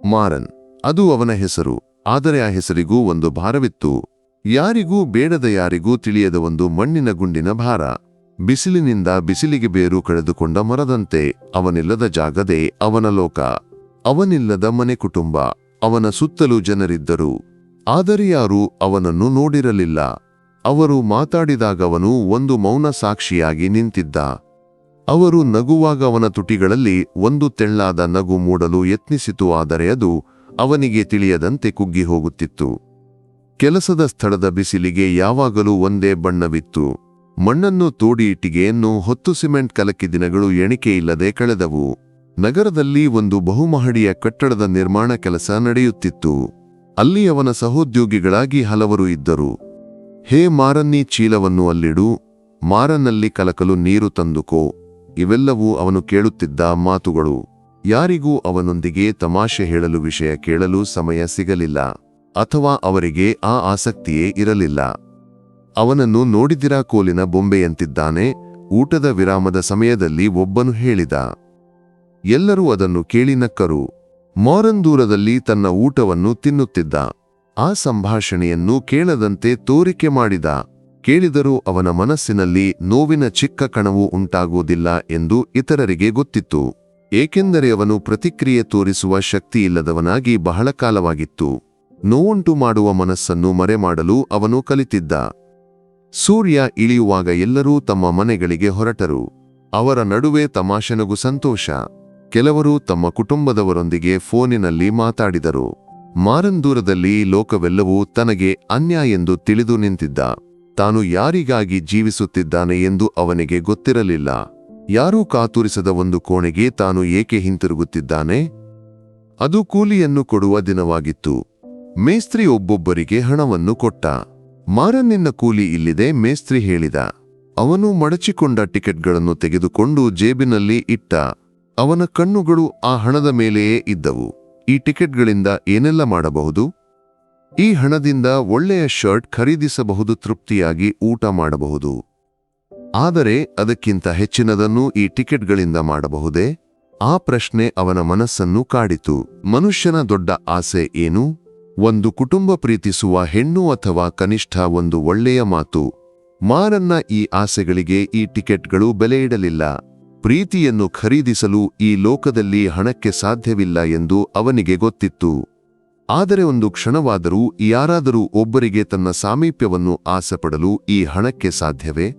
ಮಾರನ್ ಅದು ಅವನ ಹೆಸರು. ಆದರೆ ಆ ಹೆಸರಿಗೂ ಒಂದು ಭಾರವಿತ್ತು. ಯಾರಿಗೂ ಬೇಡದ ಯಾರಿಗೂ ತಿಳಿಯದ ಒಂದು ಮಣ್ಣಿನ ಗುಂಡಿನ ಭಾರ. ಬಿಸಿಲಿನಿಂದ ಬಿಸಿಲಿಗೆ ಬೇರು ಕಳೆದುಕೊಂಡ ಮರದಂತೆ ಅವನಿಲ್ಲದ ಜಾಗದೇ ಅವನ ಲೋಕ. ಅವನಿಲ್ಲದ ಮನೆ ಕುಟುಂಬ. ಅವನ ಸುತ್ತಲೂ ಜನರಿದ್ದರು. ಆದರೆ ಯಾರೂ ಅವನನ್ನು ನೋಡಿರಲಿಲ್ಲ. ಅವರು ಮಾತಾಡಿದಾಗವನು ಒಂದು ಮೌನ ಸಾಕ್ಷಿಯಾಗಿ ನಿಂತಿದ್ದ. ಅವರು ನಗುವಾಗ ಅವನ ತುಟಿಗಳಲ್ಲಿ ಒಂದು ತೆಳ್ಳಾದ ನಗು ಮೂಡಲು ಯತ್ನಿಸಿತು, ಆದರೆ ಅದು ಅವನಿಗೆ ತಿಳಿಯದಂತೆ ಕುಗ್ಗಿ ಹೋಗುತ್ತಿತ್ತು. ಕೆಲಸದ ಸ್ಥಳದ ಬಿಸಿಲಿಗೆ ಯಾವಾಗಲೂ ಒಂದೇ ಬಣ್ಣವಿತ್ತು. ಮಣ್ಣನ್ನು ತೋಡಿ ಇಟ್ಟಿಗೆಯನ್ನು ಹೊತ್ತು ಸಿಮೆಂಟ್ ಕಲಕಿ ದಿನಗಳು ಎಣಿಕೆಯಿಲ್ಲದೆ ಕಳೆದವು. ನಗರದಲ್ಲಿ ಒಂದು ಬಹುಮಹಡಿಯ ಕಟ್ಟಡದ ನಿರ್ಮಾಣ ಕೆಲಸ ನಡೆಯುತ್ತಿತ್ತು. ಅಲ್ಲಿ ಅವನ ಸಹೋದ್ಯೋಗಿಗಳಾಗಿ ಹಲವರು ಇದ್ದರು. ಹೇ ಮಾರನ್ನಿ ಚೀಲವನ್ನು ಅಲ್ಲಿಡು, ಮಾರನ್ನಲ್ಲಿ ಕಲಕಲು ನೀರು ತಂದುಕೋ ಇವೆಲ್ಲವೂ ಅವನು ಕೇಳುತ್ತಿದ್ದ ಮಾತುಗಳು. ಯಾರಿಗೂ ಅವನೊಂದಿಗೆ ತಮಾಷೆ ಹೇಳಲು ವಿಷಯ ಕೇಳಲು ಸಮಯ ಸಿಗಲಿಲ್ಲ, ಅಥವಾ ಅವರಿಗೆ ಆ ಆಸಕ್ತಿಯೇ ಇರಲಿಲ್ಲ. ಅವನನ್ನು ನೋಡಿದಿರಾ ಕೋಲಿನ ಬೊಂಬೆಯಂತಿದ್ದಾನೆ, ಊಟದ ವಿರಾಮದ ಸಮಯದಲ್ಲಿ ಒಬ್ಬನು ಹೇಳಿದ. ಎಲ್ಲರೂ ಅದನ್ನು ಕೇಳಿ ನಕ್ಕರು. ಮಾರನ್ ದೂರದಲ್ಲಿ ತನ್ನ ಊಟವನ್ನು ತಿನ್ನುತ್ತಿದ್ದ. ಆ ಸಂಭಾಷಣೆಯನ್ನು ಕೇಳದಂತೆ ತೋರಿಕೆ ಮಾಡಿದ. ಕೇಳಿದರೂ ಅವನ ಮನಸ್ಸಿನಲ್ಲಿ ನೋವಿನ ಚಿಕ್ಕ ಕಣವು ಉಂಟಾಗುವುದಿಲ್ಲ ಎಂದು ಇತರರಿಗೆ ಗೊತ್ತಿತ್ತು. ಏಕೆಂದರೆ ಅವನು ಪ್ರತಿಕ್ರಿಯೆ ತೋರಿಸುವ ಶಕ್ತಿಯಿಲ್ಲದವನಾಗಿ ಬಹಳ ಕಾಲವಾಗಿತ್ತು. ನೋವುಂಟು ಮಾಡುವ ಮನಸ್ಸನ್ನು ಮರೆಮಾಡಲು ಅವನು ಕಲಿತಿದ್ದ. ಸೂರ್ಯ ಇಳಿಯುವಾಗ ಎಲ್ಲರೂ ತಮ್ಮ ಮನೆಗಳಿಗೆ ಹೊರಟರು. ಅವರ ನಡುವೆ ತಮಾಷೆನಗು ಸಂತೋಷ. ಕೆಲವರು ತಮ್ಮ ಕುಟುಂಬದವರೊಂದಿಗೆ ಫೋನಿನಲ್ಲಿ ಮಾತಾಡಿದರು. ಮಾರಂದೂರದಲ್ಲಿ ಲೋಕವೆಲ್ಲವೂ ತನಗೆ ಅನ್ಯ ಎಂದು ತಿಳಿದು ನಿಂತಿದ್ದ. ತಾನು ಯಾರಿಗಾಗಿ ಜೀವಿಸುತ್ತಿದ್ದಾನೆ ಎಂದು ಅವನಿಗೆ ಗೊತ್ತಿರಲಿಲ್ಲ. ಯಾರೂ ಕಾತುರಿಸದ ಒಂದು ಕೋಣೆಗೆ ತಾನು ಏಕೆ ಹಿಂತಿರುಗುತ್ತಿದ್ದಾನೆ? ಅದು ಕೂಲಿಯನ್ನು ಕೊಡುವ ದಿನವಾಗಿತ್ತು. ಮೇಸ್ತ್ರಿ ಒಬ್ಬೊಬ್ಬರಿಗೆ ಹಣವನ್ನು ಕೊಟ್ಟ. ಮಾರನ್ನಿನ್ನ ಕೂಲಿ ಇಲ್ಲಿದೆ, ಮೇಸ್ತ್ರಿ ಹೇಳಿದ. ಅವನು ಮಡಚಿಕೊಂಡ ಟಿಕೆಟ್ಗಳನ್ನು ತೆಗೆದುಕೊಂಡು ಜೇಬಿನಲ್ಲಿ ಇಟ್ಟ. ಅವನ ಕಣ್ಣುಗಳು ಆ ಹಣದ ಮೇಲೆಯೇ ಇದ್ದವು. ಈ ಟಿಕೆಟ್ಗಳಿಂದ ಏನೆಲ್ಲ ಮಾಡಬಹುದು? ಈ ಹಣದಿಂದ ಒಳ್ಳೆಯ ಶರ್ಟ್ ಖರೀದಿಸಬಹುದು, ತೃಪ್ತಿಯಾಗಿ ಊಟ ಮಾಡಬಹುದು. ಆದರೆ ಅದಕ್ಕಿಂತ ಹೆಚ್ಚಿನದನ್ನು ಈ ಟಿಕೆಟ್ಗಳಿಂದ ಮಾಡಬಹುದೇ? ಆ ಪ್ರಶ್ನೆ ಅವನ ಮನಸ್ಸನ್ನು ಕಾಡಿತು. ಮನುಷ್ಯನ ದೊಡ್ಡ ಆಸೆ ಏನು? ಒಂದು ಕುಟುಂಬ ಪ್ರೀತಿಸುವ ಹೆಣ್ಣು ಅಥವಾ ಕನಿಷ್ಠ ಒಂದು ಒಳ್ಳೆಯ ಮಾತು. ಮಾರನ್ನ ಈ ಆಸೆಗಳಿಗೆ ಈ ಟಿಕೆಟ್ಗಳು ಬೆಲೆ ಇಡಲಿಲ್ಲ ಪ್ರೀತಿಯನ್ನು ಖರೀದಿಸಲು ಈ ಲೋಕದಲ್ಲಿ ಹಣಕ್ಕೆ ಸಾಧ್ಯವಿಲ್ಲ ಎಂದು ಅವನಿಗೆ ಗೊತ್ತಿತ್ತು. ಆದರೆ ಒಂದು ಕ್ಷಣವಾದರೂ ಯಾರಾದರೂ ಒಬ್ಬರಿಗೆ ತನ್ನ ಸಾಮೀಪ್ಯವನ್ನು ಆಸೆಪಡಲು ಈ ಹಣಕ್ಕೆ ಸಾಧ್ಯವೇ?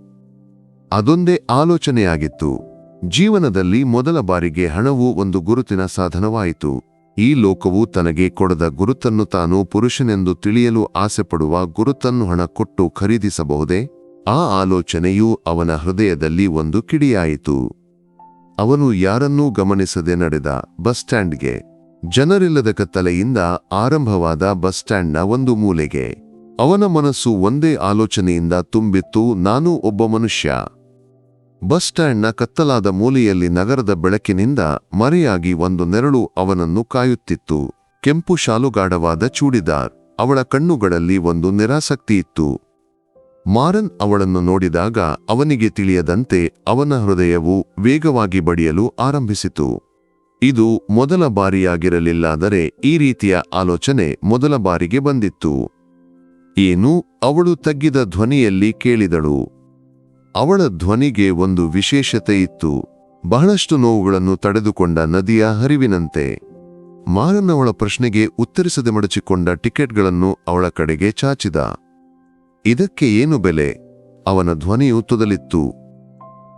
ಅದೊಂದೇ ಆಲೋಚನೆಯಾಗಿತ್ತು. ಜೀವನದಲ್ಲಿ ಮೊದಲ ಬಾರಿಗೆ ಹಣವು ಒಂದು ಗುರುತಿನ ಸಾಧನವಾಯಿತು. ಈ ಲೋಕವು ತನಗೆ ಕೊಡದ ಗುರುತನ್ನು ತಾನು ಪುರುಷನೆಂದು ತಿಳಿಯಲು ಆಸೆಪಡುವ ಗುರುತನ್ನು ಹಣ ಕೊಟ್ಟು ಖರೀದಿಸಬಹುದೇ? ಆ ಆಲೋಚನೆಯು ಅವನ ಹೃದಯದಲ್ಲಿ ಒಂದು ಕಿಡಿಯಾಯಿತು. ಅವನು ಯಾರನ್ನೂ ಗಮನಿಸದೆ ನಡೆದ ಬಸ್ ಸ್ಟ್ಯಾಂಡ್ಗೆ ಜನರಿಲ್ಲದ ಕತ್ತಲೆಯಿಂದ ಆರಂಭವಾದ ಬಸ್ ಸ್ಟ್ಯಾಂಡ್ನ ಒಂದು ಮೂಲೆಗೆ. ಅವನ ಮನಸ್ಸು ಒಂದೇ ಆಲೋಚನೆಯಿಂದ ತುಂಬಿತ್ತು, ನಾನು ಒಬ್ಬ ಮನುಷ್ಯ. ಬಸ್ ಸ್ಟ್ಯಾಂಡ್ನ ಕತ್ತಲಾದ ಮೂಲೆಯಲ್ಲಿ ನಗರದ ಬೆಳಕಿನಿಂದ ಮರೆಯಾಗಿ ಒಂದು ನೆರಳು ಅವನನ್ನು ಕಾಯುತ್ತಿತ್ತು. ಕೆಂಪು ಶಾಲುಗಾಢವಾದ ಚೂಡಿದಾರ್, ಅವಳ ಕಣ್ಣುಗಳಲ್ಲಿ ಒಂದು ನಿರಾಸಕ್ತಿ ಇತ್ತು. ಮಾರನ್ ಅವಳನ್ನು ನೋಡಿದಾಗ ಅವನಿಗೆ ತಿಳಿಯದಂತೆ ಅವನ ಹೃದಯವು ವೇಗವಾಗಿ ಬಡಿಯಲು ಆರಂಭಿಸಿತು. ಇದು ಮೊದಲ ಬಾರಿಯಾಗಿರಲಿಲ್ಲಾದರೆ ಈ ರೀತಿಯ ಆಲೋಚನೆ ಮೊದಲ ಬಾರಿಗೆ ಬಂದಿತ್ತು. ಏನು, ಅವಳು ತಗ್ಗಿದ ಧ್ವನಿಯಲ್ಲಿ ಕೇಳಿದಳು. ಅವಳ ಧ್ವನಿಗೆ ಒಂದು ವಿಶೇಷತೆ ಇತ್ತು. ಬಹಳಷ್ಟು ನೋವುಗಳನ್ನು ತಡೆದುಕೊಂಡ ನದಿಯ ಹರಿವಿನಂತೆ. ಮಾರನ್ ಅವಳ ಪ್ರಶ್ನೆಗೆ ಉತ್ತರಿಸದೆ ಮಡಚಿಕೊಂಡ ಟಿಕೆಟ್ಗಳನ್ನು ಅವಳ ಕಡೆಗೆ ಚಾಚಿದ. ಇದಕ್ಕೆ ಏನು ಬೆಲೆ? ಅವನ ಧ್ವನಿಯು ತುದಲಿತ್ತು.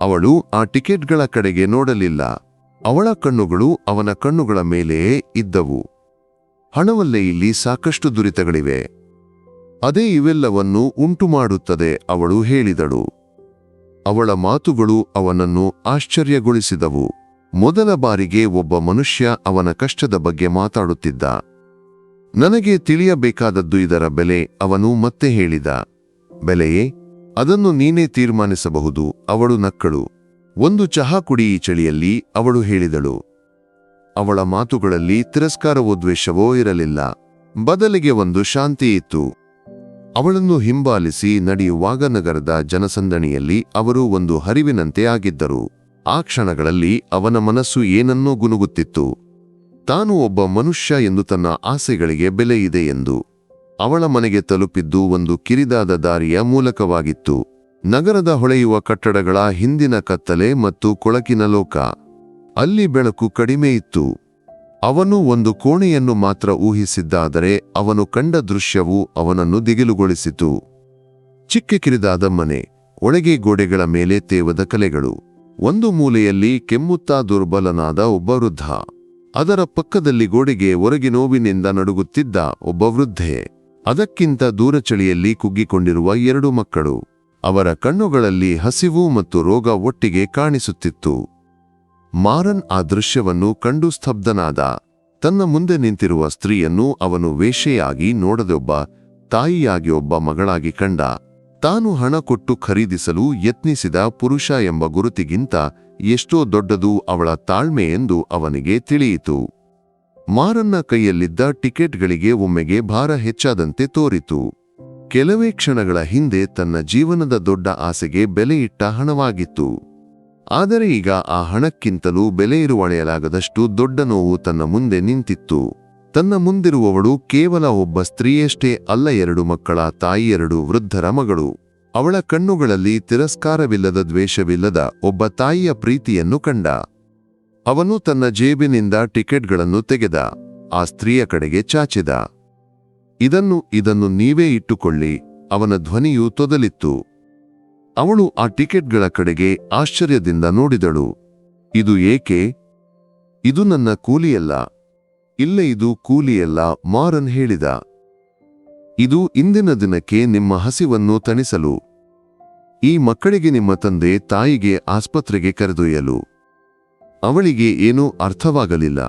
ಅವಳು ಆ ಟಿಕೆಟ್ಗಳ ಕಡೆಗೆ ನೋಡಲಿಲ್ಲ. ಅವಳ ಕಣ್ಣುಗಳು ಅವನ ಕಣ್ಣುಗಳ ಮೇಲೆಯೇ ಇದ್ದವು. ಹಣವಲ್ಲೇ ಇಲ್ಲಿ ಸಾಕಷ್ಟು ದುರಿತಗಳಿವೆ. ಅದೇ ಇವೆಲ್ಲವನ್ನು ಉಂಟುಮಾಡುತ್ತದೆ ಅವಳು ಹೇಳಿದಳು. ಅವಳ ಮಾತುಗಳು ಅವನನ್ನು ಆಶ್ಚರ್ಯಗೊಳಿಸಿದವು. ಮೊದಲ ಬಾರಿಗೆ ಒಬ್ಬ ಮನುಷ್ಯ ಅವನ ಕಷ್ಟದ ಬಗ್ಗೆ ಮಾತಾಡುತ್ತಿದ್ದ. ನನಗೆ ತಿಳಿಯಬೇಕಾದದ್ದು ಇದರ ಬೆಲೆ, ಅವನು ಮತ್ತೆ ಹೇಳಿದ. ಬೆಲೆಯೇ, ಅದನ್ನು ನೀನೇ ತೀರ್ಮಾನಿಸಬಹುದು, ಅವಳು ನಕ್ಕಳು. ಒಂದು ಚಹಾ ಕುಡಿ ಈ ಚಳಿಯಲ್ಲಿ, ಅವಳು ಹೇಳಿದಳು. ಅವಳ ಮಾತುಗಳಲ್ಲಿ ತಿರಸ್ಕಾರವೋ ದ್ವೇಷವೋ ಇರಲಿಲ್ಲ. ಬದಲಿಗೆ ಒಂದು ಶಾಂತಿ ಇತ್ತು. ಅವಳನ್ನು ಹಿಂಬಾಲಿಸಿ ನಡೆಯುವಾಗ ನಗರದ ಜನಸಂದಣಿಯಲ್ಲಿ ಅವರು ಒಂದು ಹರಿವಿನಂತೆ ಆಗಿದ್ದರು. ಆ ಕ್ಷಣಗಳಲ್ಲಿ ಅವನ ಮನಸ್ಸು ಏನನ್ನೋ ಗುನುಗುತ್ತಿತ್ತು ತಾನು ಒಬ್ಬ ಮನುಷ್ಯ ಎಂದು ತನ್ನ ಆಸೆಗಳಿಗೆ ಬೆಲೆ ಇದೆ ಎಂದು ಅವಳ ಮನೆಗೆ ತಲುಪಿದ್ದು ಒಂದು ಕಿರಿದಾದ ದಾರಿಯ ಮೂಲಕವಾಗಿತ್ತು. ನಗರದ ಹೊಳೆಯುವ ಕಟ್ಟಡಗಳ ಹಿಂದಿನ ಕತ್ತಲೆ ಮತ್ತು ಕೊಳಕಿನ ಲೋಕ. ಅಲ್ಲಿ ಬೆಳಕು ಕಡಿಮೆ ಇತ್ತು. ಅವನು ಒಂದು ಕೋಣೆಯನ್ನು ಮಾತ್ರ ಊಹಿಸಿದ್ದಾದರೆ ಅವನು ಕಂಡ ದೃಶ್ಯವು ಅವನನ್ನು ದಿಗಿಲುಗೊಳಿಸಿತು. ಚಿಕ್ಕ ಕಿರಿದಾದ ಮನೆ, ಒಳಗೆ ಗೋಡೆಗಳ ಮೇಲೆ ತೇವದ ಕಲೆಗಳು. ಒಂದು ಮೂಲೆಯಲ್ಲಿ ಕೆಮ್ಮುತ್ತಾ ದುರ್ಬಲನಾದ ಒಬ್ಬ ವೃದ್ಧ. ಅದರ ಪಕ್ಕದಲ್ಲಿ ಗೋಡೆಗೆ ಹೊರಗಿ ನೋವಿನಿಂದ ನಡುಗುತ್ತಿದ್ದ ಒಬ್ಬ ವೃದ್ಧೆ. ಅದಕ್ಕಿಂತ ದೂರ ಚಳಿಯಲ್ಲಿ ಕುಗ್ಗಿಕೊಂಡಿರುವ ಎರಡು ಮಕ್ಕಳು. ಅವರ ಕಣ್ಣುಗಳಲ್ಲಿ ಹಸಿವು ಮತ್ತು ರೋಗ ಒಟ್ಟಿಗೆ ಕಾಣಿಸುತ್ತಿತ್ತು. ಮಾರನ್ ಆ ದೃಶ್ಯವನ್ನು ಕಂಡು ಸ್ತಬ್ಧನಾದ. ತನ್ನ ಮುಂದೆ ನಿಂತಿರುವ ಸ್ತ್ರೀಯನ್ನು ಅವನು ವೇಷೆಯಾಗಿ ನೋಡದೊಬ್ಬ, ತಾಯಿಯಾಗಿ ಒಬ್ಬ ಮಗಳಾಗಿ ಕಂಡ. ತಾನು ಹಣ ಕೊಟ್ಟು ಖರೀದಿಸಲು ಯತ್ನಿಸಿದ ಪುರುಷ ಎಂಬ ಗುರುತಿಗಿಂತ ಎಷ್ಟೋ ದೊಡ್ಡದು ಅವಳ ತಾಳ್ಮೆ ಎಂದು ಅವನಿಗೆ ತಿಳಿಯಿತು. ಮಾರನ್ನ ಕೈಯಲ್ಲಿದ್ದ ಟಿಕೆಟ್ಗಳಿಗೆ ಒಮ್ಮೆಗೆ ಭಾರ ಹೆಚ್ಚಾದಂತೆ ತೋರಿತು. ಕೆಲವೇ ಕ್ಷಣಗಳ ಹಿಂದೆ ತನ್ನ ಜೀವನದ ದೊಡ್ಡ ಆಸೆಗೆ ಬೆಲೆಯಿಟ್ಟ ಹಣವಾಗಿತ್ತು. ಆದರೆ ಈಗ ಆ ಹಣಕ್ಕಿಂತಲೂ ಬೆಲೆ ಇರುವಳೆಯಲಾಗದಷ್ಟು ದೊಡ್ಡ ನೋವು ತನ್ನ ಮುಂದೆ ನಿಂತಿತ್ತು. ತನ್ನ ಮುಂದಿರುವವಳು ಕೇವಲ ಒಬ್ಬ ಸ್ತ್ರೀಯಷ್ಟೇ ಅಲ್ಲ ಎರಡು ಮಕ್ಕಳ ತಾಯಿ ವೃದ್ಧರ ಮಗಳು. ಅವಳ ಕಣ್ಣುಗಳಲ್ಲಿ ತಿರಸ್ಕಾರವಿಲ್ಲದ ದ್ವೇಷವಿಲ್ಲದ ಒಬ್ಬ ತಾಯಿಯ ಪ್ರೀತಿಯನ್ನು ಕಂಡ. ಅವನು ತನ್ನ ಜೇಬಿನಿಂದ ಟಿಕೆಟ್ಗಳನ್ನು ತೆಗೆದ. ಆ ಸ್ತ್ರೀಯ ಕಡೆಗೆ ಚಾಚಿದ. ಇದನ್ನು ಇದನ್ನು ನೀವೇ ಇಟ್ಟುಕೊಳ್ಳಿ, ಅವನ ಧ್ವನಿಯು ತೊದಲಿತ್ತು. ಅವಳು ಆ ಟಿಕೆಟ್ಗಳ ಕಡೆಗೆ ಆಶ್ಚರ್ಯದಿಂದ ನೋಡಿದಳು. ಇದು ಏಕೆ? ಇದು ನನ್ನ ಕೂಲಿಯಲ್ಲ. ಇಲ್ಲ ಇದು ಕೂಲಿಯಲ್ಲ, ಮಾರನ್ ಹೇಳಿದ. ಇದು ಇಂದಿನ ದಿನಕ್ಕೆ ನಿಮ್ಮ ಹಸಿವನ್ನು ತಣಿಸಲು. ಈ ಮಕ್ಕಳಿಗೆ ನಿಮ್ಮ ತಂದೆ ತಾಯಿಗೆ ಆಸ್ಪತ್ರೆಗೆ ಕರೆದೊಯ್ಯಲು. ಅವಳಿಗೆ ಏನೂ ಅರ್ಥವಾಗಲಿಲ್ಲ.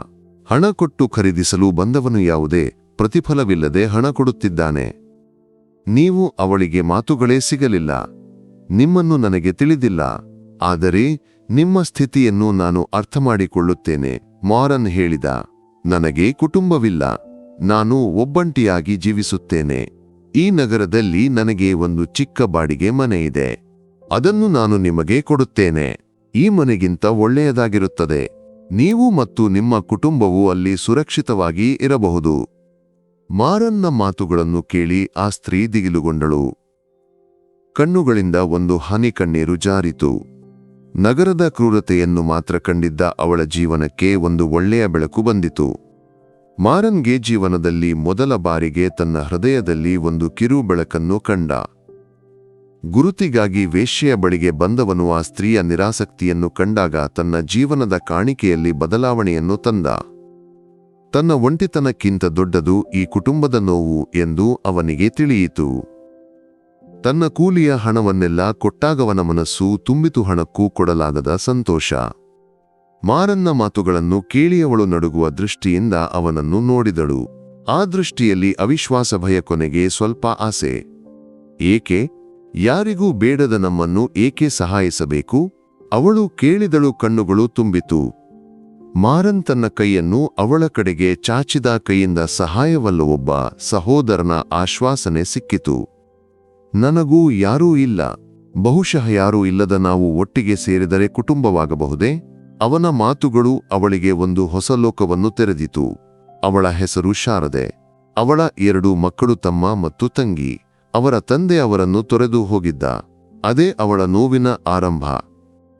ಹಣ ಕೊಟ್ಟು ಖರೀದಿಸಲು ಬಂದವನು ಯಾವುದೇ ಪ್ರತಿಫಲವಿಲ್ಲದೆ ಹಣ ಕೊಡುತ್ತಿದ್ದಾನೆ. ನೀವು ಅವಳಿಗೆ ಮಾತುಗಳೇ ಸಿಗಲಿಲ್ಲ. ನಿಮ್ಮನ್ನು ನನಗೆ ತಿಳಿದಿಲ್ಲ. ಆದರೆ ನಿಮ್ಮ ಸ್ಥಿತಿಯನ್ನು ನಾನು ಅರ್ಥಮಾಡಿಕೊಳ್ಳುತ್ತೇನೆ, ಮಾರನ್ ಹೇಳಿದ. ನನಗೆ ಕುಟುಂಬವಿಲ್ಲ. ನಾನು ಒಬ್ಬಂಟಿಯಾಗಿ ಜೀವಿಸುತ್ತೇನೆ. ಈ ನಗರದಲ್ಲಿ ನನಗೆ ಒಂದು ಚಿಕ್ಕ ಬಾಡಿಗೆ ಮನೆ ಇದೆ. ಅದನ್ನು ನಾನು ನಿಮಗೆ ಕೊಡುತ್ತೇನೆ. ಈ ಮನೆಗಿಂತ ಒಳ್ಳೆಯದಾಗಿರುತ್ತದೆ. ನೀವು ಮತ್ತು ನಿಮ್ಮ ಕುಟುಂಬವು ಅಲ್ಲಿ ಸುರಕ್ಷಿತವಾಗಿ ಇರಬಹುದು. ಮಾರನ್ನ ಮಾತುಗಳನ್ನು ಕೇಳಿ ಆ ಸ್ತ್ರೀ ದಿಗಿಲುಗೊಂಡಳು. ಕಣ್ಣುಗಳಿಂದ ಒಂದು ಹನಿ ಕಣ್ಣೀರು ಜಾರಿತು. ನಗರದ ಕ್ರೂರತೆಯನ್ನು ಮಾತ್ರ ಕಂಡಿದ್ದ ಅವಳ ಜೀವನಕ್ಕೆ ಒಂದು ಒಳ್ಳೆಯ ಬೆಳಕು ಬಂದಿತು. ಮಾರನ್ಗೆ ಜೀವನದಲ್ಲಿ ಮೊದಲ ಬಾರಿಗೆ ತನ್ನ ಹೃದಯದಲ್ಲಿ ಒಂದು ಕಿರು ಬೆಳಕನ್ನು ಕಂಡ. ಗುರುತಿಗಾಗಿ ವೇಶ್ಯೆಯ ಬಳಿಗೆ ಬಂದವನು ಆ ಸ್ತ್ರೀಯ ನಿರಾಸಕ್ತಿಯನ್ನು ಕಂಡಾಗ ತನ್ನ ಜೀವನದ ಕಾಣಿಕೆಯಲ್ಲಿ ಬದಲಾವಣೆಯನ್ನು ತಂದ. ತನ್ನ ಒಂಟಿತನಕ್ಕಿಂತ ದೊಡ್ಡದು ಈ ಕುಟುಂಬದ ನೋವು ಎಂದು ಅವನಿಗೆ ತಿಳಿಯಿತು. ತನ್ನ ಕೂಲಿಯ ಹಣವನ್ನೆಲ್ಲ ಕೊಟ್ಟಾಗವನ ಮನಸ್ಸು ತುಂಬಿತು ಹಣಕ್ಕೂ ಕೊಡಲಾಗದ ಸಂತೋಷ. ಮಾರನ್ನ ಮಾತುಗಳನ್ನು ಕೇಳಿಯವಳು ನಡುಗುವ ದೃಷ್ಟಿಯಿಂದ ಅವನನ್ನು ನೋಡಿದಳು. ಆ ದೃಷ್ಟಿಯಲ್ಲಿ ಅವಿಶ್ವಾಸ ಭಯ ಕೊನೆಗೆ ಸ್ವಲ್ಪ ಆಸೆ. ಏಕೆ? ಯಾರಿಗೂ ಬೇಡದ ನಮ್ಮನ್ನು ಏಕೆ ಸಹಾಯಿಸಬೇಕು? ಅವಳು ಕೇಳಿದಳು ಕಣ್ಣುಗಳು ತುಂಬಿತು. ಮಾರನ್ ತನ್ನ ಕೈಯನ್ನು ಅವಳ ಕಡೆಗೆ ಚಾಚಿದ ಕೈಯಿಂದ ಸಹಾಯವಲ್ಲ ಒಬ್ಬ ಸಹೋದರನ ಆಶ್ವಾಸನೆ ಸಿಕ್ಕಿತು. ನನಗೂ ಯಾರೂ ಇಲ್ಲ. ಬಹುಶಃ ಯಾರೂ ಇಲ್ಲದ ನಾವು ಒಟ್ಟಿಗೆ ಸೇರಿದರೆ ಕುಟುಂಬವಾಗಬಹುದೇ? ಅವನ ಮಾತುಗಳು ಅವಳಿಗೆ ಒಂದು ಹೊಸ ಲೋಕವನ್ನು ತೆರೆದಿತು. ಅವಳ ಹೆಸರು ಶಾರದೆ. ಅವಳ ಎರಡು ಮಕ್ಕಳು ತಮ್ಮ ಮತ್ತು ತಂಗಿ. ಅವರ ತಂದೆ ಅವರನ್ನು ತೊರೆದು ಹೋಗಿದ್ದ. ಅದೇ ಅವಳ ನೋವಿನ ಆರಂಭ.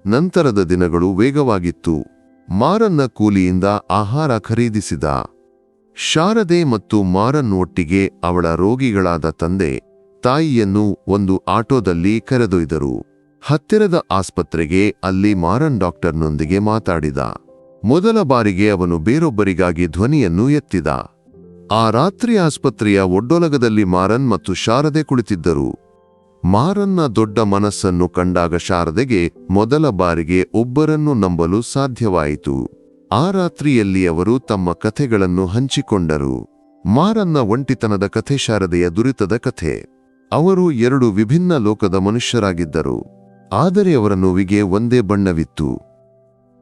ನಂತರದ ದಿನಗಳು ವೇಗವಾಗಿತ್ತು. ಮಾರನ್ನ ಕೂಲಿಯಿಂದ ಆಹಾರ ಖರೀದಿಸಿದ. ಶಾರದೆ ಮತ್ತು ಮಾರನ್ ಒಟ್ಟಿಗೆ ಅವಳ ರೋಗಿಗಳಾದ ತಂದೆ, ತಾಯಿಯನ್ನು ಒಂದು ಆಟೋದಲ್ಲಿ ಕರೆದೊಯ್ದರು. ಹತ್ತಿರದ ಆಸ್ಪತ್ರೆಗೆ ಅಲ್ಲಿ ಮಾರನ್ ಡಾಕ್ಟರ್ನೊಂದಿಗೆ ಮಾತಾಡಿದ. ಮೊದಲ ಬಾರಿಗೆ ಅವನು ಬೇರೊಬ್ಬರಿಗಾಗಿ ಧ್ವನಿಯನ್ನು ಎತ್ತಿದ. ಆ ರಾತ್ರಿ ಆಸ್ಪತ್ರೆಯ ಒಡ್ಡೊಲಗದಲ್ಲಿ ಮಾರನ್ ಮತ್ತು ಶಾರದೆ ಕುಳಿತಿದ್ದರು. ಮಾರನ್ನ ದೊಡ್ಡ ಮನಸ್ಸನ್ನು ಕಂಡಾಗ ಶಾರದೆಗೆ ಮೊದಲ ಬಾರಿಗೆ ಒಬ್ಬರನ್ನು ನಂಬಲು ಸಾಧ್ಯವಾಯಿತು. ಆ ರಾತ್ರಿಯಲ್ಲಿ ಅವರು ತಮ್ಮ ಕಥೆಗಳನ್ನು ಹಂಚಿಕೊಂಡರು. ಮಾರನ್ನ ಒಂಟಿತನದ ಕಥೆ ಶಾರದೆಯ ದುರಿತದ ಕಥೆ. ಅವರು ಎರಡು ವಿಭಿನ್ನ ಲೋಕದ ಮನುಷ್ಯರಾಗಿದ್ದರು. ಆದರೆ ಅವರ ನೋವಿಗೆ ಒಂದೇ ಬಣ್ಣವಿತ್ತು.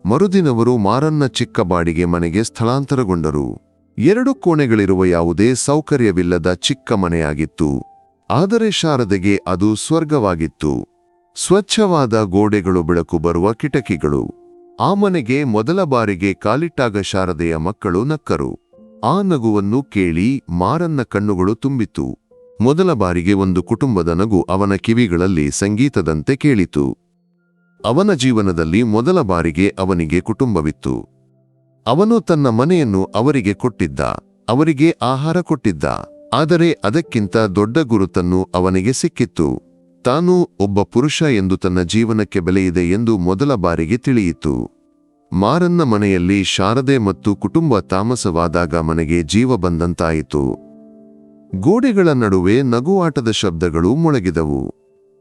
ಮರುದಿನವರು ಮಾರನ್ನ ಚಿಕ್ಕ ಬಾಡಿಗೆ ಮನೆಗೆ ಸ್ಥಳಾಂತರಗೊಂಡರು. ಎರಡು ಕೋಣೆಗಳಿರುವ ಯಾವುದೇ ಸೌಕರ್ಯವಿಲ್ಲದ ಚಿಕ್ಕ ಮನೆಯಾಗಿತ್ತು. ಆದರೆ ಶಾರದೆಗೆ ಅದು ಸ್ವರ್ಗವಾಗಿತ್ತು. ಸ್ವಚ್ಛವಾದ ಗೋಡೆಗಳು ಬೆಳಕು ಬರುವ ಕಿಟಕಿಗಳು. ಆ ಮನೆಗೆ ಮೊದಲ ಬಾರಿಗೆ ಕಾಲಿಟ್ಟಾಗ ಶಾರದೆಯ ಮಕ್ಕಳು ನಕ್ಕರು. ಆ ನಗುವನ್ನು ಕೇಳಿ ಮಾರನ್ನ ಕಣ್ಣುಗಳು ತುಂಬಿತು ಮೊದಲ ಬಾರಿಗೆ ಒಂದು ಕುಟುಂಬದ ನಗು ಅವನ ಕಿವಿಗಳಲ್ಲಿ ಸಂಗೀತದಂತೆ ಕೇಳಿತು. ಅವನ ಜೀವನದಲ್ಲಿ ಮೊದಲ ಬಾರಿಗೆ ಅವನಿಗೆ ಕುಟುಂಬವಿತ್ತು. ಅವನು ತನ್ನ ಮನೆಯನ್ನು ಅವರಿಗೆ ಕೊಟ್ಟಿದ್ದ. ಅವರಿಗೆ ಆಹಾರ ಕೊಟ್ಟಿದ್ದ. ಆದರೆ ಅದಕ್ಕಿಂತ ದೊಡ್ಡ ಗುರುತನ್ನು ಅವನಿಗೆ ಸಿಕ್ಕಿತ್ತು. ತಾನು ಒಬ್ಬ ಪುರುಷ ಎಂದು ತನ್ನ ಜೀವನಕ್ಕೆ ಬೆಲೆಯಿದೆ ಎಂದು ಮೊದಲ ಬಾರಿಗೆ ತಿಳಿಯಿತು. ಮಾರನ್ನ ಮನೆಯಲ್ಲಿ ಶಾರದೆ ಮತ್ತು ಕುಟುಂಬ ತಾಮಸವಾದಾಗ ಮನೆಗೆ ಜೀವ ಬಂದಂತಾಯಿತು. ಗೋಡೆಗಳ ನಡುವೆ ನಗುವಾಟದ ಶಬ್ದಗಳು ಮೊಳಗಿದವು.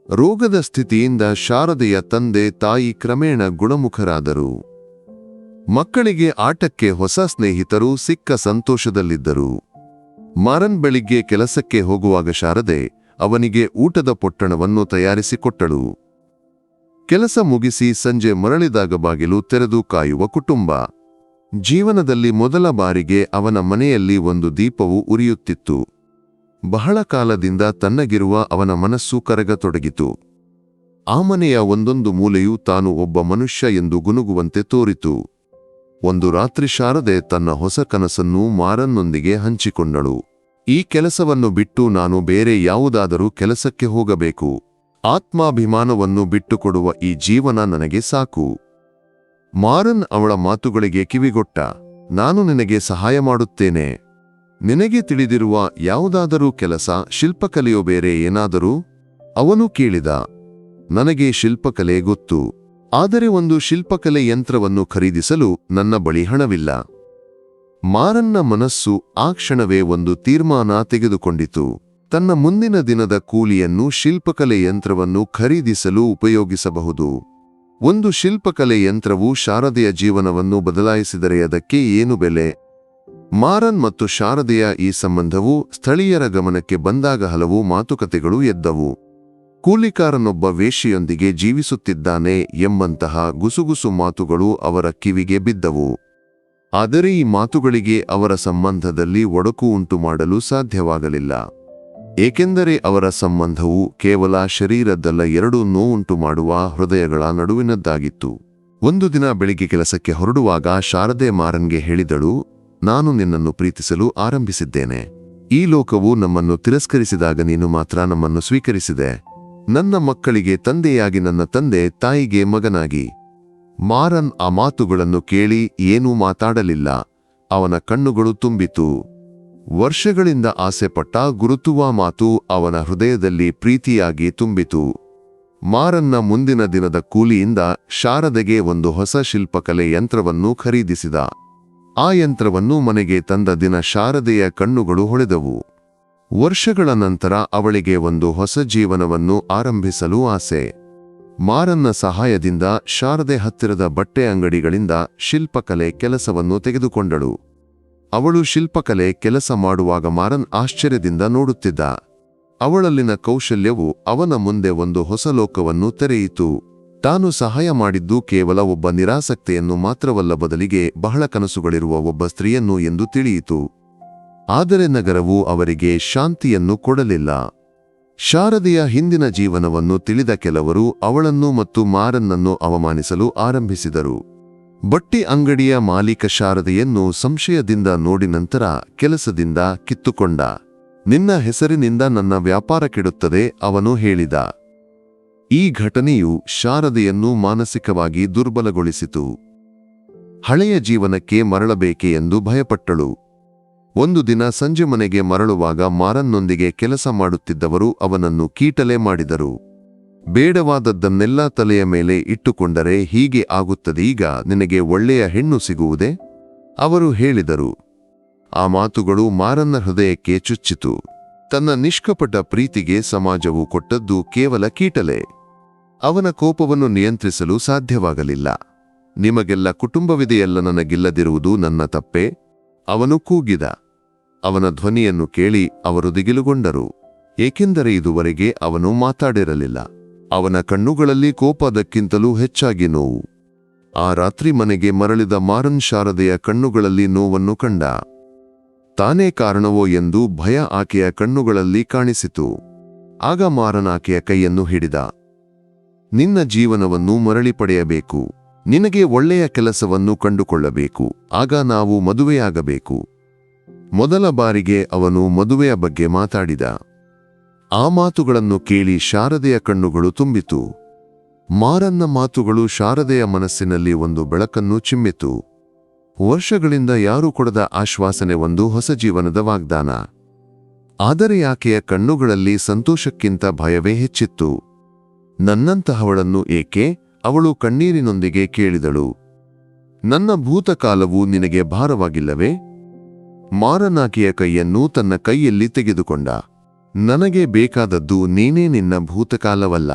ರೋಗದ ಸ್ಥಿತಿಯಿಂದ ಶಾರದೆಯ ತಂದೆ ತಾಯಿ ಕ್ರಮೇಣ ಗುಣಮುಖರಾದರು. ಮಕ್ಕಳಿಗೆ ಆಟಕ್ಕೆ ಹೊಸ ಸ್ನೇಹಿತರು ಸಿಕ್ಕ ಸಂತೋಷದಲ್ಲಿದ್ದರು. ಮಾರನ್ ಬೆಳಿಗ್ಗೆ ಕೆಲಸಕ್ಕೆ ಹೋಗುವಾಗ ಶಾರದೆ ಅವನಿಗೆ ಊಟದ ಪೊಟ್ಟಣವನ್ನು ತಯಾರಿಸಿಕೊಟ್ಟಳು. ಕೆಲಸ ಮುಗಿಸಿ ಸಂಜೆ ಮರಳಿದಾಗ ಬಾಗಿಲು ತೆರೆದು ಕಾಯುವ ಕುಟುಂಬ. ಜೀವನದಲ್ಲಿ ಮೊದಲ ಬಾರಿಗೆ ಅವನ ಮನೆಯಲ್ಲಿ ಒಂದು ದೀಪವು ಉರಿಯುತ್ತಿತ್ತು. ಬಹಳ ಕಾಲದಿಂದ ತನ್ನಗಿರುವ ಅವನ ಮನಸ್ಸು ಕರಗತೊಡಗಿತು. ಆ ಮನೆಯ ಒಂದೊಂದು ಮೂಲೆಯೂ ತಾನು ಒಬ್ಬ ಮನುಷ್ಯ ಎಂದು ಗುನುಗುವಂತೆ ತೋರಿತು. ಒಂದು ರಾತ್ರಿ ಶಾರದೆ ತನ್ನ ಹೊಸ ಕನಸನ್ನು ಮಾರನ್ನೊಂದಿಗೆ ಹಂಚಿಕೊಂಡಳು. ಈ ಕೆಲಸವನ್ನು ಬಿಟ್ಟು ನಾನು ಬೇರೆ ಯಾವುದಾದರೂ ಕೆಲಸಕ್ಕೆ ಹೋಗಬೇಕು. ಆತ್ಮಾಭಿಮಾನವನ್ನು ಬಿಟ್ಟುಕೊಡುವ ಈ ಜೀವನ ನನಗೆ ಸಾಕು. ಮಾರನ್ ಅವಳ ಮಾತುಗಳಿಗೆ ಕಿವಿಗೊಟ್ಟ. ನಾನು ನಿನಗೆ ಸಹಾಯ ಮಾಡುತ್ತೇನೆ. ನಿನಗೆ ತಿಳಿದಿರುವ ಯಾವುದಾದರೂ ಕೆಲಸ ಶಿಲ್ಪಕಲೆಯೋ ಬೇರೆ ಏನಾದರೂ? ಅವನು ಕೇಳಿದ. ನನಗೆ ಶಿಲ್ಪಕಲೆ ಗೊತ್ತು. ಆದರೆ ಒಂದು ಶಿಲ್ಪಕಲೆ ಯಂತ್ರವನ್ನು ಖರೀದಿಸಲು ನನ್ನ ಬಳಿ ಹಣವಿಲ್ಲ. ಮಾರನ್ನ ಮನಸ್ಸು ಆ ಕ್ಷಣವೇ ಒಂದು ತೀರ್ಮಾನ ತೆಗೆದುಕೊಂಡಿತು. ತನ್ನ ಮುಂದಿನ ದಿನದ ಕೂಲಿಯನ್ನು ಶಿಲ್ಪಕಲೆ ಯಂತ್ರವನ್ನು ಖರೀದಿಸಲು ಉಪಯೋಗಿಸಬಹುದು. ಒಂದು ಶಿಲ್ಪಕಲೆ ಯಂತ್ರವು ಶಾರದೆಯ ಜೀವನವನ್ನು ಬದಲಾಯಿಸಿದರೆ ಅದಕ್ಕೆ ಏನು ಬೆಲೆ? ಮಾರನ್ ಮತ್ತು ಶಾರದೆಯ ಈ ಸಂಬಂಧವು ಸ್ಥಳೀಯರ ಗಮನಕ್ಕೆ ಬಂದಾಗ ಹಲವು ಮಾತುಕತೆಗಳು ಎದ್ದವು. ಕೂಲಿಕಾರನೊಬ್ಬ ವೇಷಿಯೊಂದಿಗೆ ಜೀವಿಸುತ್ತಿದ್ದಾನೆ ಎಂಬಂತಹ ಗುಸುಗುಸು ಮಾತುಗಳು ಅವರ ಕಿವಿಗೆ ಬಿದ್ದವು. ಆದರೆ ಈ ಮಾತುಗಳಿಗೆ ಅವರ ಸಂಬಂಧದಲ್ಲಿ ಒಡಕು ಉಂಟು ಮಾಡಲು ಸಾಧ್ಯವಾಗಲಿಲ್ಲ. ಏಕೆಂದರೆ ಅವರ ಸಂಬಂಧವು ಕೇವಲ ಶರೀರದ್ದಲ್ಲ, ಎರಡು ನೋವುಂಟು ಮಾಡುವ ಹೃದಯಗಳ ನಡುವಿನದ್ದಾಗಿತ್ತು. ಒಂದು ದಿನ ಬೆಳಿಗ್ಗೆ ಕೆಲಸಕ್ಕೆ ಹೊರಡುವಾಗ ಶಾರದೆ ಮಾರನ್ಗೆ ಹೇಳಿದಳು, ನಾನು ನಿನ್ನನ್ನು ಪ್ರೀತಿಸಲು ಆರಂಭಿಸಿದ್ದೇನೆ. ಈ ಲೋಕವು ನಮ್ಮನ್ನು ತಿರಸ್ಕರಿಸಿದಾಗ ನೀನು ಮಾತ್ರ ನಮ್ಮನ್ನು ಸ್ವೀಕರಿಸಿದೆ. ನನ್ನ ಮಕ್ಕಳಿಗೆ ತಂದೆಯಾಗಿ ನನ್ನ ತಂದೆ ತಾಯಿಗೆ ಮಗನಾಗಿ. ಮಾರನ್ ಆ ಮಾತುಗಳನ್ನು ಕೇಳಿ ಏನೂ ಮಾತಾಡಲಿಲ್ಲ. ಅವನ ಕಣ್ಣುಗಳು ತುಂಬಿತು. ವರ್ಷಗಳಿಂದ ಆಸೆಪಟ್ಟ ಗುರುತುವ ಮಾತು ಅವನ ಹೃದಯದಲ್ಲಿ ಪ್ರೀತಿಯಾಗಿ ತುಂಬಿತು. ಮಾರನ್ನ ಮುಂದಿನ ದಿನದ ಕೂಲಿಯಿಂದ ಶಾರದೆಗೆ ಒಂದು ಹೊಸ ಶಿಲ್ಪಕಲೆ ಯಂತ್ರವನ್ನು ಖರೀದಿಸಿದ. ಆ ಯಂತ್ರವನ್ನು ಮನೆಗೆ ತಂದ ದಿನ ಶಾರದೆಯ ಕಣ್ಣುಗಳು ಹೊಳೆದವು. ವರ್ಷಗಳ ನಂತರ ಅವಳಿಗೆ ಒಂದು ಹೊಸ ಜೀವನವನ್ನು ಆರಂಭಿಸಲು ಆಸೆ. ಮಾರನ್ನ ಸಹಾಯದಿಂದ ಶಾರದೆ ಹತ್ತಿರದ ಬಟ್ಟೆ ಅಂಗಡಿಗಳಿಂದ ಶಿಲ್ಪಕಲೆ ಕೆಲಸವನ್ನು ತೆಗೆದುಕೊಂಡಳು. ಅವಳು ಶಿಲ್ಪಕಲೆ ಕೆಲಸ ಮಾಡುವಾಗ ಮಾರನ್ ಆಶ್ಚರ್ಯದಿಂದ ನೋಡುತ್ತಿದ್ದ. ಅವಳಲ್ಲಿನ ಕೌಶಲ್ಯವು ಅವನ ಮುಂದೆ ಒಂದು ಹೊಸ ಲೋಕವನ್ನು ತೆರೆಯಿತು. ತಾನು ಸಹಾಯ ಮಾಡಿದ್ದು ಕೇವಲ ಒಬ್ಬ ನಿರಾಸಕ್ತೆಯನ್ನು ಮಾತ್ರವಲ್ಲ ಬದಲಿಗೆ ಬಹಳ ಕನಸುಗಳಿರುವ ಒಬ್ಬ ಸ್ತ್ರೀಯನ್ನು ಎಂದು ತಿಳಿಯಿತು. ಆದರೆ ನಗರವು ಅವರಿಗೆ ಶಾಂತಿಯನ್ನು ಕೊಡಲಿಲ್ಲ. ಶಾರದೆಯ ಹಿಂದಿನ ಜೀವನವನ್ನು ತಿಳಿದ ಕೆಲವರು ಅವಳನ್ನು ಮತ್ತು ಮಾರನ್ನನ್ನು ಅವಮಾನಿಸಲು ಆರಂಭಿಸಿದರು. ಬಟ್ಟಿ ಅಂಗಡಿಯ ಮಾಲೀಕ ಶಾರದೆಯನ್ನು ಸಂಶಯದಿಂದ ನೋಡಿ ನಂತರ ಕೆಲಸದಿಂದ ಕಿತ್ತುಕೊಂಡ. ನಿನ್ನ ಹೆಸರಿನಿಂದ ನನ್ನ ವ್ಯಾಪಾರ ಕೆಡುತ್ತದೆ, ಅವನು ಹೇಳಿದ. ಈ ಘಟನೆಯು ಶಾರದೆಯನ್ನು ಮಾನಸಿಕವಾಗಿ ದುರ್ಬಲಗೊಳಿಸಿತು. ಹಳೆಯ ಜೀವನಕ್ಕೆ ಮರಳಬೇಕೆ ಎಂದು ಭಯಪಟ್ಟಳು. ಒಂದು ದಿನ ಸಂಜೆ ಮನೆಗೆ ಮರಳುವಾಗ ಮಾರನ್ನೊಂದಿಗೆ ಕೆಲಸ ಮಾಡುತ್ತಿದ್ದವರು ಅವನನ್ನು ಕೀಟಲೆ ಮಾಡಿದರು. ಬೇಡವಾದದ್ದನ್ನೆಲ್ಲ ತಲೆಯ ಮೇಲೆ ಇಟ್ಟುಕೊಂಡರೆ ಹೀಗೆ ಆಗುತ್ತದೀಗ ನಿನಗೆ ಒಳ್ಳೆಯ ಹೆಣ್ಣು ಸಿಗುವುದೇ? ಅವರು ಹೇಳಿದರು. ಆ ಮಾತುಗಳು ಮಾರನ್ನ ಹೃದಯಕ್ಕೆ ಚುಚ್ಚಿತು. ತನ್ನ ನಿಷ್ಕಪಟ ಪ್ರೀತಿಗೆ ಸಮಾಜವು ಕೊಟ್ಟದ್ದು ಕೇವಲ ಕೀಟಲೆ. ಅವನ ಕೋಪವನ್ನು ನಿಯಂತ್ರಿಸಲು ಸಾಧ್ಯವಾಗಲಿಲ್ಲ. ನಿಮಗೆಲ್ಲ ಕುಟುಂಬವಿದೆಯಲ್ಲ, ನನಗಿಲ್ಲದಿರುವುದು ನನ್ನ ತಪ್ಪೆ? ಅವನು ಕೂಗಿದ. ಅವನ ಧ್ವನಿಯನ್ನು ಕೇಳಿ ಅವರು ದಿಗಿಲುಗೊಂಡರು. ಏಕೆಂದರೆ ಇದುವರೆಗೆ ಅವನು ಮಾತಾಡಿರಲಿಲ್ಲ. ಅವನ ಕಣ್ಣುಗಳಲ್ಲಿ ಕೋಪದಕ್ಕಿಂತಲೂ ಹೆಚ್ಚಾಗಿ ನೋವು. ಆ ರಾತ್ರಿ ಮನೆಗೆ ಮರಳಿದ ಮಾರನ್ ಶಾರದೆಯ ಕಣ್ಣುಗಳಲ್ಲಿ ನೋವನ್ನು ಕಂಡ. ತಾನೇ ಕಾರಣವೋ ಎಂದು ಭಯ ಆಕೆಯ ಕಣ್ಣುಗಳಲ್ಲಿ ಕಾಣಿಸಿತು. ಆಗ ಮಾರನ್ ಆಕೆಯ ಕೈಯನ್ನು ಹಿಡಿದ. ನಿನ್ನ ಜೀವನವನ್ನು ಮರಳಿ ಪಡೆಯಬೇಕು. ನಿನಗೆ ಒಳ್ಳೆಯ ಕೆಲಸವನ್ನು ಕಂಡುಕೊಳ್ಳಬೇಕು. ಆಗ ನಾವು ಮದುವೆಯಾಗಬೇಕು. ಮೊದಲ ಬಾರಿಗೆ ಅವನು ಮದುವೆಯ ಬಗ್ಗೆ ಮಾತಾಡಿದ. ಆ ಮಾತುಗಳನ್ನು ಕೇಳಿ ಶಾರದೆಯ ಕಣ್ಣುಗಳು ತುಂಬಿತು. ಮಾರನ್ನ ಮಾತುಗಳು ಶಾರದೆಯ ಮನಸ್ಸಿನಲ್ಲಿ ಒಂದು ಬೆಳಕನ್ನು ಚಿಮ್ಮಿತು. ವರ್ಷಗಳಿಂದ ಯಾರೂ ಕೊಡದ ಆಶ್ವಾಸನೆ ಒಂದು ಹೊಸ ಜೀವನದ ವಾಗ್ದಾನ. ಆದರೆ ಆಕೆಯ ಕಣ್ಣುಗಳಲ್ಲಿ ಸಂತೋಷಕ್ಕಿಂತ ಭಯವೇ ಹೆಚ್ಚಿತ್ತು. ನನ್ನಂತಹವಳನ್ನು ಏಕೆ? ಅವಳು ಕಣ್ಣೀರಿನೊಂದಿಗೆ ಕೇಳಿದಳು. ನನ್ನ ಭೂತಕಾಲವು ನಿನಗೆ ಭಾರವಾಗಿಲ್ಲವೇ? ಮಾರನಾಕೆಯ ಕೈಯನ್ನು ತನ್ನ ಕೈಯಲ್ಲಿ ತೆಗೆದುಕೊಂಡ. ನನಗೆ ಬೇಕಾದದ್ದು ನೀನೇ ನಿನ್ನ ಭೂತಕಾಲವಲ್ಲ.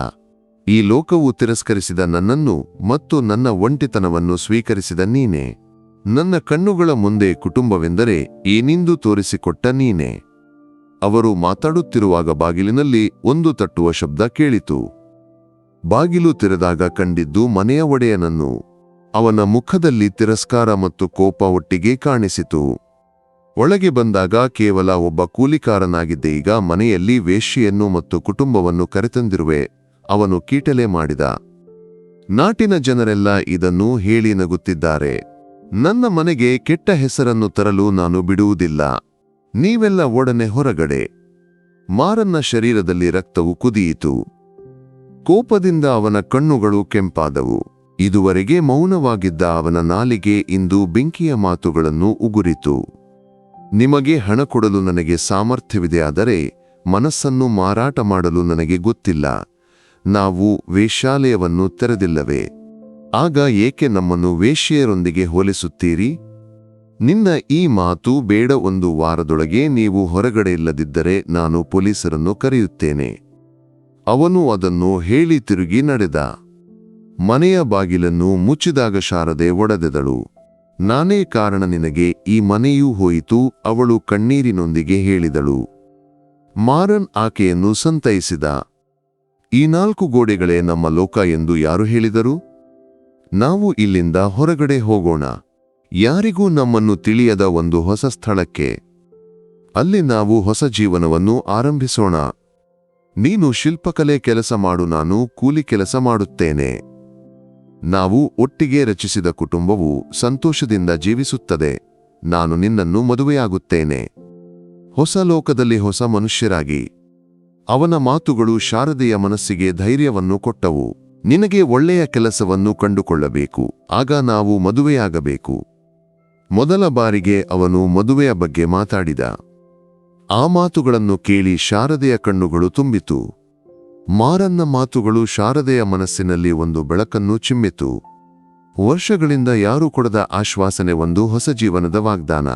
ಈ ಲೋಕವು ತಿರಸ್ಕರಿಸಿದ ನನ್ನನ್ನು ಮತ್ತು ನನ್ನ ಒಂಟಿತನವನ್ನು ಸ್ವೀಕರಿಸಿದ ನೀನೇ. ನನ್ನ ಕಣ್ಣುಗಳ ಮುಂದೆ ಕುಟುಂಬವೆಂದರೆ ಏನಿಂದು ತೋರಿಸಿಕೊಟ್ಟ ನೀನೇ. ಅವರು ಮಾತಾಡುತ್ತಿರುವಾಗ ಬಾಗಿಲಿನಲ್ಲಿ ಒಂದು ತಟ್ಟುವ ಶಬ್ದ ಕೇಳಿತು. ಬಾಗಿಲು ತೆರೆದಾಗ ಕಂಡಿದ್ದು ಮನೆಯ ಒಡೆಯನನ್ನು. ಅವನ ಮುಖದಲ್ಲಿ ತಿರಸ್ಕಾರ ಮತ್ತು ಕೋಪ ಒಟ್ಟಿಗೆ ಕಾಣಿಸಿತು. ಒಳಗೆ ಬಂದಾಗ ಕೇವಲ ಒಬ್ಬ ಕೂಲಿಕಾರನಾಗಿದ್ದೆ. ಈಗ ಮನೆಯಲ್ಲಿ ವೇಶ್ಯೆಯನ್ನು ಮತ್ತು ಕುಟುಂಬವನ್ನು ಕರೆತಂದಿರುವೆ. ಅವನು ಕೀಟಲೆ ಮಾಡಿದ. ನಾಟಿನ ಜನರೆಲ್ಲ ಇದನ್ನು ಹೇಳಿ ನಗುತ್ತಿದ್ದಾರೆ. ನನ್ನ ಮನೆಗೆ ಕೆಟ್ಟ ಹೆಸರನ್ನು ತರಲು ನಾನು ಬಿಡುವುದಿಲ್ಲ. ನೀವೆಲ್ಲ ಒಡನೆ ಹೊರಗಡೆ. ಮಾರನ್ನ ಶರೀರದಲ್ಲಿ ರಕ್ತವು ಕುದಿಯಿತು. ಕೋಪದಿಂದ ಅವನ ಕಣ್ಣುಗಳು ಕೆಂಪಾದವು. ಇದುವರೆಗೆ ಮೌನವಾಗಿದ್ದ ಅವನ ನಾಲಿಗೆ ಇಂದು ಬೆಂಕಿಯ ಮಾತುಗಳನ್ನು ಉಗುರಿತು. ನಿಮಗೆ ಹಣ ಕೊಡಲು ನನಗೆ ಸಾಮರ್ಥ್ಯವಿದೆ ಆದರೆ ಮನಸ್ಸನ್ನು ಮಾರಾಟ ಮಾಡಲು ನನಗೆ ಗೊತ್ತಿಲ್ಲ. ನಾವು ವೇಶ್ಯಾಲಯವನ್ನು ತೆರೆದಿಲ್ಲವೇ? ಆಗ ಏಕೆ ನಮ್ಮನ್ನು ವೇಶ್ಯೆಯರೊಂದಿಗೆ ಹೋಲಿಸುತ್ತೀರಿ? ನಿನ್ನ ಈ ಮಾತು ಬೇಡ ಒಂದು ವಾರದೊಳಗೆ ನೀವು ಹೊರಗಡೆ ಇಲ್ಲದಿದ್ದರೆ ನಾನು ಪೊಲೀಸರನ್ನು ಕರೆಯುತ್ತೇನೆ. ಅವನು ಅದನ್ನು ಹೇಳಿ ತಿರುಗಿ ನಡೆದ. ಮನೆಯ ಬಾಗಿಲನ್ನು ಮುಚ್ಚಿದಾಗ ಶಾರದೆ ಒಡೆದೆದಳು. ನಾನೇ ಕಾರಣ ನಿನಗೆ ಈ ಮನೆಯೂ ಹೋಯಿತು, ಅವಳು ಕಣ್ಣೀರಿನೊಂದಿಗೆ ಹೇಳಿದಳು. ಮಾರನ್ ಆಕೆಯನ್ನು ಸಂತೈಸಿದ. ಈ ನಾಲ್ಕು ಗೋಡೆಗಳೇ ನಮ್ಮ ಲೋಕ ಎಂದು ಯಾರು ಹೇಳಿದರು? ನಾವು ಇಲ್ಲಿಂದ ಹೊರಗಡೆ ಹೋಗೋಣ. ಯಾರಿಗೂ ನಮ್ಮನ್ನು ತಿಳಿಯದ ಒಂದು ಹೊಸ ಸ್ಥಳಕ್ಕೆ. ಅಲ್ಲಿ ನಾವು ಹೊಸ ಜೀವನವನ್ನು ಆರಂಭಿಸೋಣ. ನೀನು ಶಿಲ್ಪಕಲೆ ಕೆಲಸ ಮಾಡು, ನಾನು ಕೂಲಿ ಕೆಲಸ ಮಾಡುತ್ತೇನೆ. ನಾವು ಒಟ್ಟಿಗೆ ರಚಿಸಿದ ಕುಟುಂಬವು ಸಂತೋಷದಿಂದ ಜೀವಿಸುತ್ತದೆ. ನಾನು ನಿನ್ನನ್ನು ಮದುವೆಯಾಗುತ್ತೇನೆ. ಹೊಸ ಲೋಕದಲ್ಲಿ ಹೊಸ ಮನುಷ್ಯರಾಗಿ. ಅವನ ಮಾತುಗಳು ಶಾರದೆಯ ಮನಸ್ಸಿಗೆ ಧೈರ್ಯವನ್ನು ಕೊಟ್ಟವು. ನಿನಗೆ ಒಳ್ಳೆಯ ಕೆಲಸವನ್ನು ಕಂಡುಕೊಳ್ಳಬೇಕು. ಆಗ ನಾವು ಮದುವೆಯಾಗಬೇಕು. ಮೊದಲ ಬಾರಿಗೆ ಅವನು ಮದುವೆಯ ಬಗ್ಗೆ ಮಾತಾಡಿದ. ಆ ಮಾತುಗಳನ್ನು ಕೇಳಿ ಶಾರದೆಯ ಕಣ್ಣುಗಳು ತುಂಬಿತು. ಮಾರನ್ನ ಮಾತುಗಳು ಶಾರದೆಯ ಮನಸ್ಸಿನಲ್ಲಿ ಒಂದು ಬೆಳಕನ್ನು ಚಿಮ್ಮಿತು. ವರ್ಷಗಳಿಂದ ಯಾರು ಕೊಡದ ಆಶ್ವಾಸನೆ ಒಂದು ಹೊಸ ಜೀವನದ ವಾಗ್ದಾನ.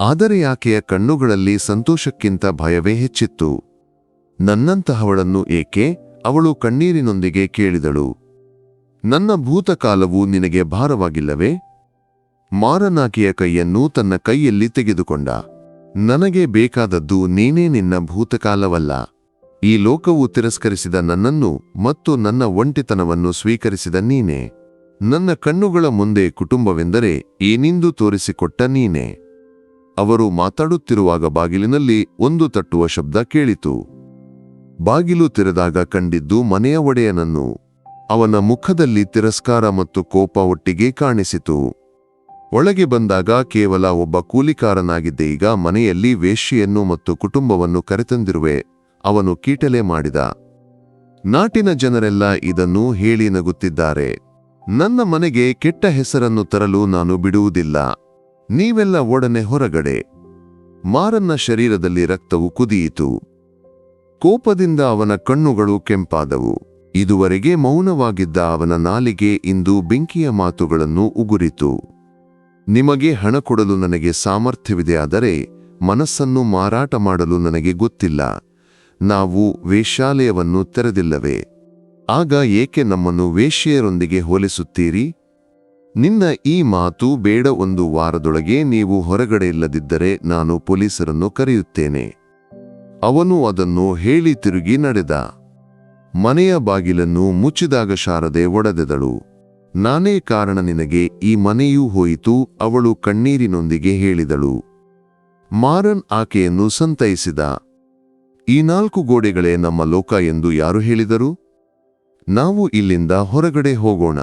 ಆದರೆ ಆಕೆಯ ಕಣ್ಣುಗಳಲ್ಲಿ ಸಂತೋಷಕ್ಕಿಂತ ಭಯವೇ ಹೆಚ್ಚಿತ್ತು. ನನ್ನಂತಹವಳನ್ನು ಏಕೆ? ಅವಳು ಕಣ್ಣೀರಿನೊಂದಿಗೆ ಕೇಳಿದಳು. ನನ್ನ ಭೂತಕಾಲವು ನಿನಗೆ ಭಾರವಾಗಿಲ್ಲವೇ? ಮಾರನಾಕೆಯ ಕೈಯನ್ನು ತನ್ನ ಕೈಯಲ್ಲಿ ತೆಗೆದುಕೊಂಡ. ನನಗೆ ಬೇಕಾದದ್ದು ನೀನೇ ನಿನ್ನ ಭೂತಕಾಲವಲ್ಲ. ಈ ಲೋಕವು ತಿರಸ್ಕರಿಸಿದ ನನ್ನನ್ನು ಮತ್ತು ನನ್ನ ಒಂಟಿತನವನ್ನು ಸ್ವೀಕರಿಸಿದ ನೀನೇ. ನನ್ನ ಕಣ್ಣುಗಳ ಮುಂದೆ ಕುಟುಂಬವೆಂದರೆ ಏನೆಂದು ತೋರಿಸಿಕೊಟ್ಟ ನೀನೇ. ಅವರು ಮಾತಾಡುತ್ತಿರುವಾಗ ಬಾಗಿಲಿನಲ್ಲಿ ಒಂದು ತಟ್ಟುವ ಶಬ್ದ ಕೇಳಿತು. ಬಾಗಿಲು ತೆರೆದಾಗ ಕಂಡಿದ್ದು ಮನೆಯ ಒಡೆಯನನ್ನು. ಅವನ ಮುಖದಲ್ಲಿ ತಿರಸ್ಕಾರ ಮತ್ತು ಕೋಪ ಒಟ್ಟಿಗೆ ಕಾಣಿಸಿತು. ಒಳಗೆ ಬಂದಾಗ ಕೇವಲ ಒಬ್ಬ ಕೂಲಿಕಾರನಾಗಿದ್ದೆ, ಈಗ ಮನೆಯಲ್ಲಿ ವೇಶ್ಯೆಯನ್ನು ಮತ್ತು ಕುಟುಂಬವನ್ನು ಕರೆತಂದಿರುವೆ ಅವನು ಕೀಟಲೆ ಮಾಡಿದ. ನಾಟಿನ ಜನರೆಲ್ಲ ಇದನ್ನು ಹೇಳಿ ನಗುತ್ತಿದ್ದಾರೆ. ನನ್ನ ಮನೆಗೆ ಕೆಟ್ಟ ಹೆಸರನ್ನು ತರಲು ನಾನು ಬಿಡುವುದಿಲ್ಲ. ನೀವೆಲ್ಲ ಒಡನೆ ಹೊರಗಡೆ. ಮಾರನ್ನ ಶರೀರದಲ್ಲಿ ರಕ್ತವು ಕುದಿಯಿತು. ಕೋಪದಿಂದ ಅವನ ಕಣ್ಣುಗಳು ಕೆಂಪಾದವು. ಇದುವರೆಗೆ ಮೌನವಾಗಿದ್ದ ಅವನ ನಾಲಿಗೆ ಇಂದು ಬೆಂಕಿಯ ಮಾತುಗಳನ್ನು ಉಗುರಿತು. ನಿಮಗೆ ಹಣ ಕೊಡಲು ನನಗೆ ಸಾಮರ್ಥ್ಯವಿದೆ ಆದರೆ ಮನಸ್ಸನ್ನು ಮಾರಾಟ ಮಾಡಲು ನನಗೆ ಗೊತ್ತಿಲ್ಲ. ನಾವು ವೇಶ್ಯಾಲಯವನ್ನು ತೆರೆದಿಲ್ಲವೇ? ಆಗ ಏಕೆ ನಮ್ಮನ್ನು ವೇಶ್ಯೆಯರೊಂದಿಗೆ ಹೋಲಿಸುತ್ತೀರಿ? ನಿನ್ನ ಈ ಮಾತು ಬೇಡ ಒಂದು ವಾರದೊಳಗೆ ನೀವು ಹೊರಗಡೆ ಇಲ್ಲದಿದ್ದರೆ ನಾನು ಪೊಲೀಸರನ್ನು ಕರೆಯುತ್ತೇನೆ. ಅವನು ಅದನ್ನು ಹೇಳಿ ತಿರುಗಿ ನಡೆದ. ಮನೆಯ ಬಾಗಿಲನ್ನು ಮುಚ್ಚಿದಾಗ ಶಾರದೆ ಒಡೆದೆದಳು. ನಾನೇ ಕಾರಣ ನಿನಗೆ ಈ ಮನೆಯೂ ಹೋಯಿತು, ಅವಳು ಕಣ್ಣೀರಿನೊಂದಿಗೆ ಹೇಳಿದಳು. ಮಾರನ್ ಆಕೆಯನ್ನು ಸಂತೈಸಿದ. ಈ ನಾಲ್ಕು ಗೋಡೆಗಳೇ ನಮ್ಮ ಲೋಕ ಎಂದು ಯಾರು ಹೇಳಿದರು? ನಾವು ಇಲ್ಲಿಂದ ಹೊರಗಡೆ ಹೋಗೋಣ.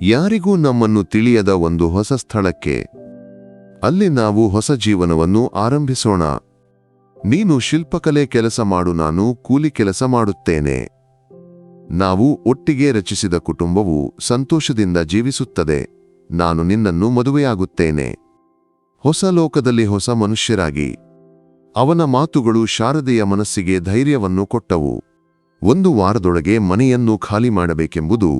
ಯಾರಿಗೂ ನಮ್ಮನ್ನು ತಿಳಿಯದ ಒಂದು ಹೊಸ ಸ್ಥಳಕ್ಕೆ. ಅಲ್ಲಿ ನಾವು ಹೊಸ ಜೀವನವನ್ನು ಆರಂಭಿಸೋಣ. ನೀನು ಶಿಲ್ಪಕಲೆ ಕೆಲಸ ಮಾಡು, ನಾನು ಕೂಲಿ ಕೆಲಸ ಮಾಡುತ್ತೇನೆ. ನಾವು ಒಟ್ಟಿಗೆ ರಚಿಸಿದ ಕುಟುಂಬವು ಸಂತೋಷದಿಂದ ಜೀವಿಸುತ್ತದೆ. ನಾನು ನಿನ್ನನ್ನು ಮದುವೆಯಾಗುತ್ತೇನೆ. ಹೊಸ ಲೋಕದಲ್ಲಿ ಹೊಸ ಮನುಷ್ಯರಾಗಿ. ಅವನ ಮಾತುಗಳು ಶಾರದೆಯ ಮನಸ್ಸಿಗೆ ಧೈರ್ಯವನ್ನು ಕೊಟ್ಟವು. ಒಂದು ವಾರದೊಳಗೆ ಮನೆಯನ್ನು ಖಾಲಿ ಮಾಡಬೇಕೆಂಬುದು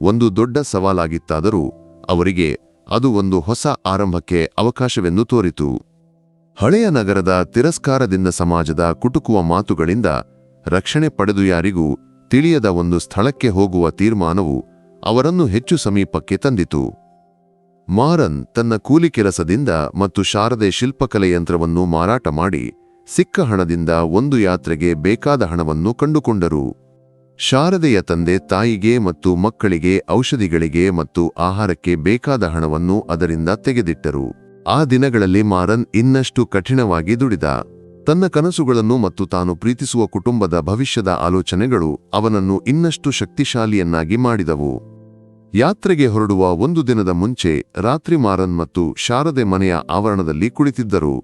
ಒಂದು ದೊಡ್ಡ ಸವಾಲಾಗಿತ್ತಾದರೂ ಅವರಿಗೆ ಅದು ಒಂದು ಹೊಸ ಆರಂಭಕ್ಕೆ ಅವಕಾಶವೆಂದು ತೋರಿತು. ಹಳೆಯ ನಗರದ ತಿರಸ್ಕಾರದಿಂದ ಸಮಾಜದ ಕುಟುಕುವ ಮಾತುಗಳಿಂದ ರಕ್ಷಣೆ ಪಡೆದು ಯಾರಿಗೂ ತಿಳಿಯದ ಒಂದು ಸ್ಥಳಕ್ಕೆ ಹೋಗುವ ತೀರ್ಮಾನವು ಅವರನ್ನು ಹೆಚ್ಚು ಸಮೀಪಕ್ಕೆ ತಂದಿತು. ಮಾರನ್ ತನ್ನ ಕೂಲಿ ಕೆಲಸದಿಂದ ಮತ್ತು ಶಾರದೆ ಶಿಲ್ಪಕಲೆ ಯಂತ್ರವನ್ನು ಮಾರಾಟ ಮಾಡಿ ಸಿಕ್ಕ ಹಣದಿಂದ ಒಂದು ಯಾತ್ರೆಗೆ ಬೇಕಾದ ಹಣವನ್ನು ಕಂಡುಕೊಂಡರು. ಶಾರದೆಯ ತಂದೆ ತಾಯಿಗೆ ಮತ್ತು ಮಕ್ಕಳಿಗೆ, ಔಷಧಿಗಳಿಗೆ ಮತ್ತು ಆಹಾರಕ್ಕೆ ಬೇಕಾದ ಹಣವನ್ನು ಅದರಿಂದ ತೆಗೆದಿಟ್ಟರು. ಆ ದಿನಗಳಲ್ಲಿ ಮಾರನ್ ಇನ್ನಷ್ಟು ಕಠಿಣವಾಗಿ ದುಡಿದ. ತನ್ನ ಕನಸುಗಳನ್ನು ಮತ್ತು ತಾನು ಪ್ರೀತಿಸುವ ಕುಟುಂಬದ ಭವಿಷ್ಯದ ಆಲೋಚನೆಗಳು ಅವನನ್ನು ಇನ್ನಷ್ಟು ಶಕ್ತಿಶಾಲಿಯನ್ನಾಗಿ ಮಾಡಿದವು. ಯಾತ್ರೆಗೆ ಹೊರಡುವ ಒಂದು ದಿನದ ಮುಂಚೆ ರಾತ್ರಿ ಮಾರನ್ ಮತ್ತು ಶಾರದೆ ಮನೆಯ ಆವರಣದಲ್ಲಿ ಕುಳಿತಿದ್ದರು.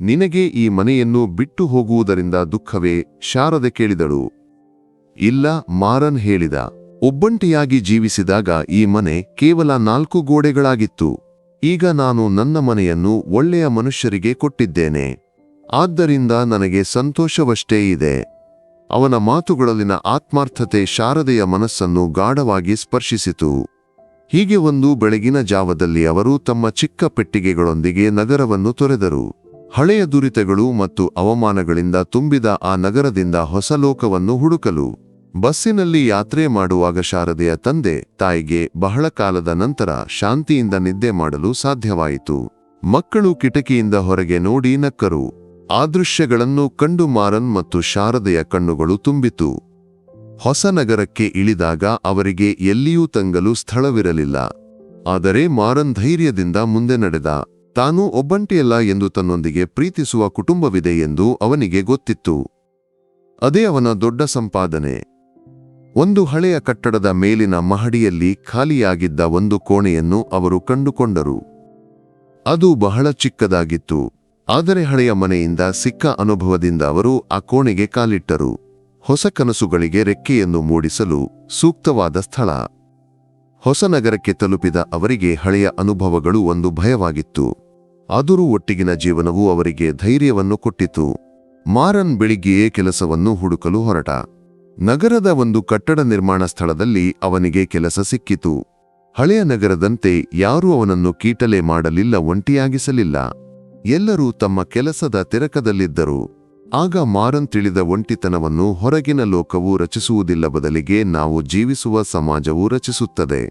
ನಿನಗೆ ಈ ಮನೆಯನ್ನು ಬಿಟ್ಟು ಹೋಗುವುದರಿಂದ ದುಃಖವೇ? ಶಾರದೆ ಕೇಳಿದಳು. ಇಲ್ಲ, ಮಾರನ್ ಹೇಳಿದ. ಒಬ್ಬಂಟಿಯಾಗಿ ಜೀವಿಸಿದಾಗ ಈ ಮನೆ ಕೇವಲ ನಾಲ್ಕು ಗೋಡೆಗಳಾಗಿತ್ತು. ಈಗ ನಾನು ನನ್ನ ಮನೆಯನ್ನು ಒಳ್ಳೆಯ ಮನುಷ್ಯರಿಗೆ ಕೊಟ್ಟಿದ್ದೇನೆ. ಆದ್ದರಿಂದ ನನಗೆ ಸಂತೋಷವಷ್ಟೇ ಇದೆ. ಅವನ ಮಾತುಗಳಲ್ಲಿನ ಆತ್ಮಾರ್ಥತೆ ಶಾರದೆಯ ಮನಸ್ಸನ್ನು ಗಾಢವಾಗಿ ಸ್ಪರ್ಶಿಸಿತು. ಹೀಗೆ ಒಂದು ಬೆಳಗಿನ ಜಾವದಲ್ಲಿ ಅವರು ತಮ್ಮ ಚಿಕ್ಕ ಪೆಟ್ಟಿಗೆಗಳೊಂದಿಗೆ ನಗರವನ್ನು ತೊರೆದರು. ಹಳೆಯ ದುರಿತಗಳು ಮತ್ತು ಅವಮಾನಗಳಿಂದ ತುಂಬಿದ ಆ ನಗರದಿಂದ ಹೊಸ ಲೋಕವನ್ನು ಹುಡುಕಲು. ಬಸ್ಸಿನಲ್ಲಿ ಯಾತ್ರೆ ಮಾಡುವಾಗ ಶಾರದೆಯ ತಂದೆ, ತಾಯಿಗೆ ಬಹಳ ಕಾಲದ ನಂತರ ಶಾಂತಿಯಿಂದ ನಿದ್ದೆ ಮಾಡಲು ಸಾಧ್ಯವಾಯಿತು. ಮಕ್ಕಳು ಕಿಟಕಿಯಿಂದ ಹೊರಗೆ ನೋಡಿ ನಕ್ಕರು. ಆ ದೃಶ್ಯಗಳನ್ನು ಕಂಡು ಮಾರನ್ ಮತ್ತು ಶಾರದೆಯ ಕಣ್ಣುಗಳು ತುಂಬಿತು. ಹೊಸ ನಗರಕ್ಕೆ ಇಳಿದಾಗ ಅವರಿಗೆ ಎಲ್ಲಿಯೂ ತಂಗಲು ಸ್ಥಳವಿರಲಿಲ್ಲ. ಆದರೆ ಮಾರನ್ ಧೈರ್ಯದಿಂದ ಮುಂದೆ ನಡೆದ. ತಾನು ಒಬ್ಬಂಟಿಯಲ್ಲ ಎಂದು ತನ್ನೊಂದಿಗೆ ಪ್ರೀತಿಸುವ ಕುಟುಂಬವಿದೆ ಎಂದು ಅವನಿಗೆ ಗೊತ್ತಿತ್ತು. ಅದೇ ಅವನ ದೊಡ್ಡ ಸಂಪಾದನೆ. ಒಂದು ಹಳೆಯ ಕಟ್ಟಡದ ಮೇಲಿನ ಮಹಡಿಯಲ್ಲಿ ಖಾಲಿಯಾಗಿದ್ದ ಒಂದು ಕೋಣೆಯನ್ನು ಅವರು ಕಂಡುಕೊಂಡರು. ಅದು ಬಹಳ ಚಿಕ್ಕದಾಗಿತ್ತು. ಆದರೆ ಹಳೆಯ ಮನೆಯಿಂದ ಸಿಕ್ಕ ಅನುಭವದಿಂದ ಅವರು ಆ ಕೋಣೆಗೆ ಕಾಲಿಟ್ಟರು. ಹೊಸ ಕನಸುಗಳಿಗೆ ರೆಕ್ಕೆಯನ್ನು ಮೂಡಿಸಲು ಸೂಕ್ತವಾದ ಸ್ಥಳ. ಹೊಸ ನಗರಕ್ಕೆ ತಲುಪಿದ ಅವರಿಗೆ ಹಳೆಯ ಅನುಭವಗಳು ಒಂದು ಭಯವಾಗಿತ್ತು. ಆದರೂ ಒಟ್ಟಿಗಿನ ಜೀವನವು ಅವರಿಗೆ ಧೈರ್ಯವನ್ನು ಕೊಟ್ಟಿತು. ಮಾರನ್ ಬೆಳಿಗ್ಗೆಯೇ ಕೆಲಸವನ್ನು ಹುಡುಕಲು ಹೊರಟ. ನಗರದ ಒಂದು ಕಟ್ಟಡ ನಿರ್ಮಾಣ ಸ್ಥಳದಲ್ಲಿ ಅವನಿಗೆ ಕೆಲಸ ಸಿಕ್ಕಿತು. ಹಳೆಯ ನಗರದಂತೆ ಯಾರೂ ಅವನನ್ನು ಕೀಟಲೆ ಮಾಡಲಿಲ್ಲ, ಒಂಟಿಯಾಗಿಸಲಿಲ್ಲ. ಎಲ್ಲರೂ ತಮ್ಮ ಕೆಲಸದ ತೆರಕದಲ್ಲಿದ್ದರು. ಆಗ ಮಾರನ್ ತಿಳಿದ ಒಂಟಿತನವನ್ನು ಹೊರಗಿನ ಲೋಕವು ರಚಿಸುವುದಿಲ್ಲ ಬದಲಿಗೆ ನಾವು ಜೀವಿಸುವ ಸಮಾಜವು ರಚಿಸುತ್ತದೆ.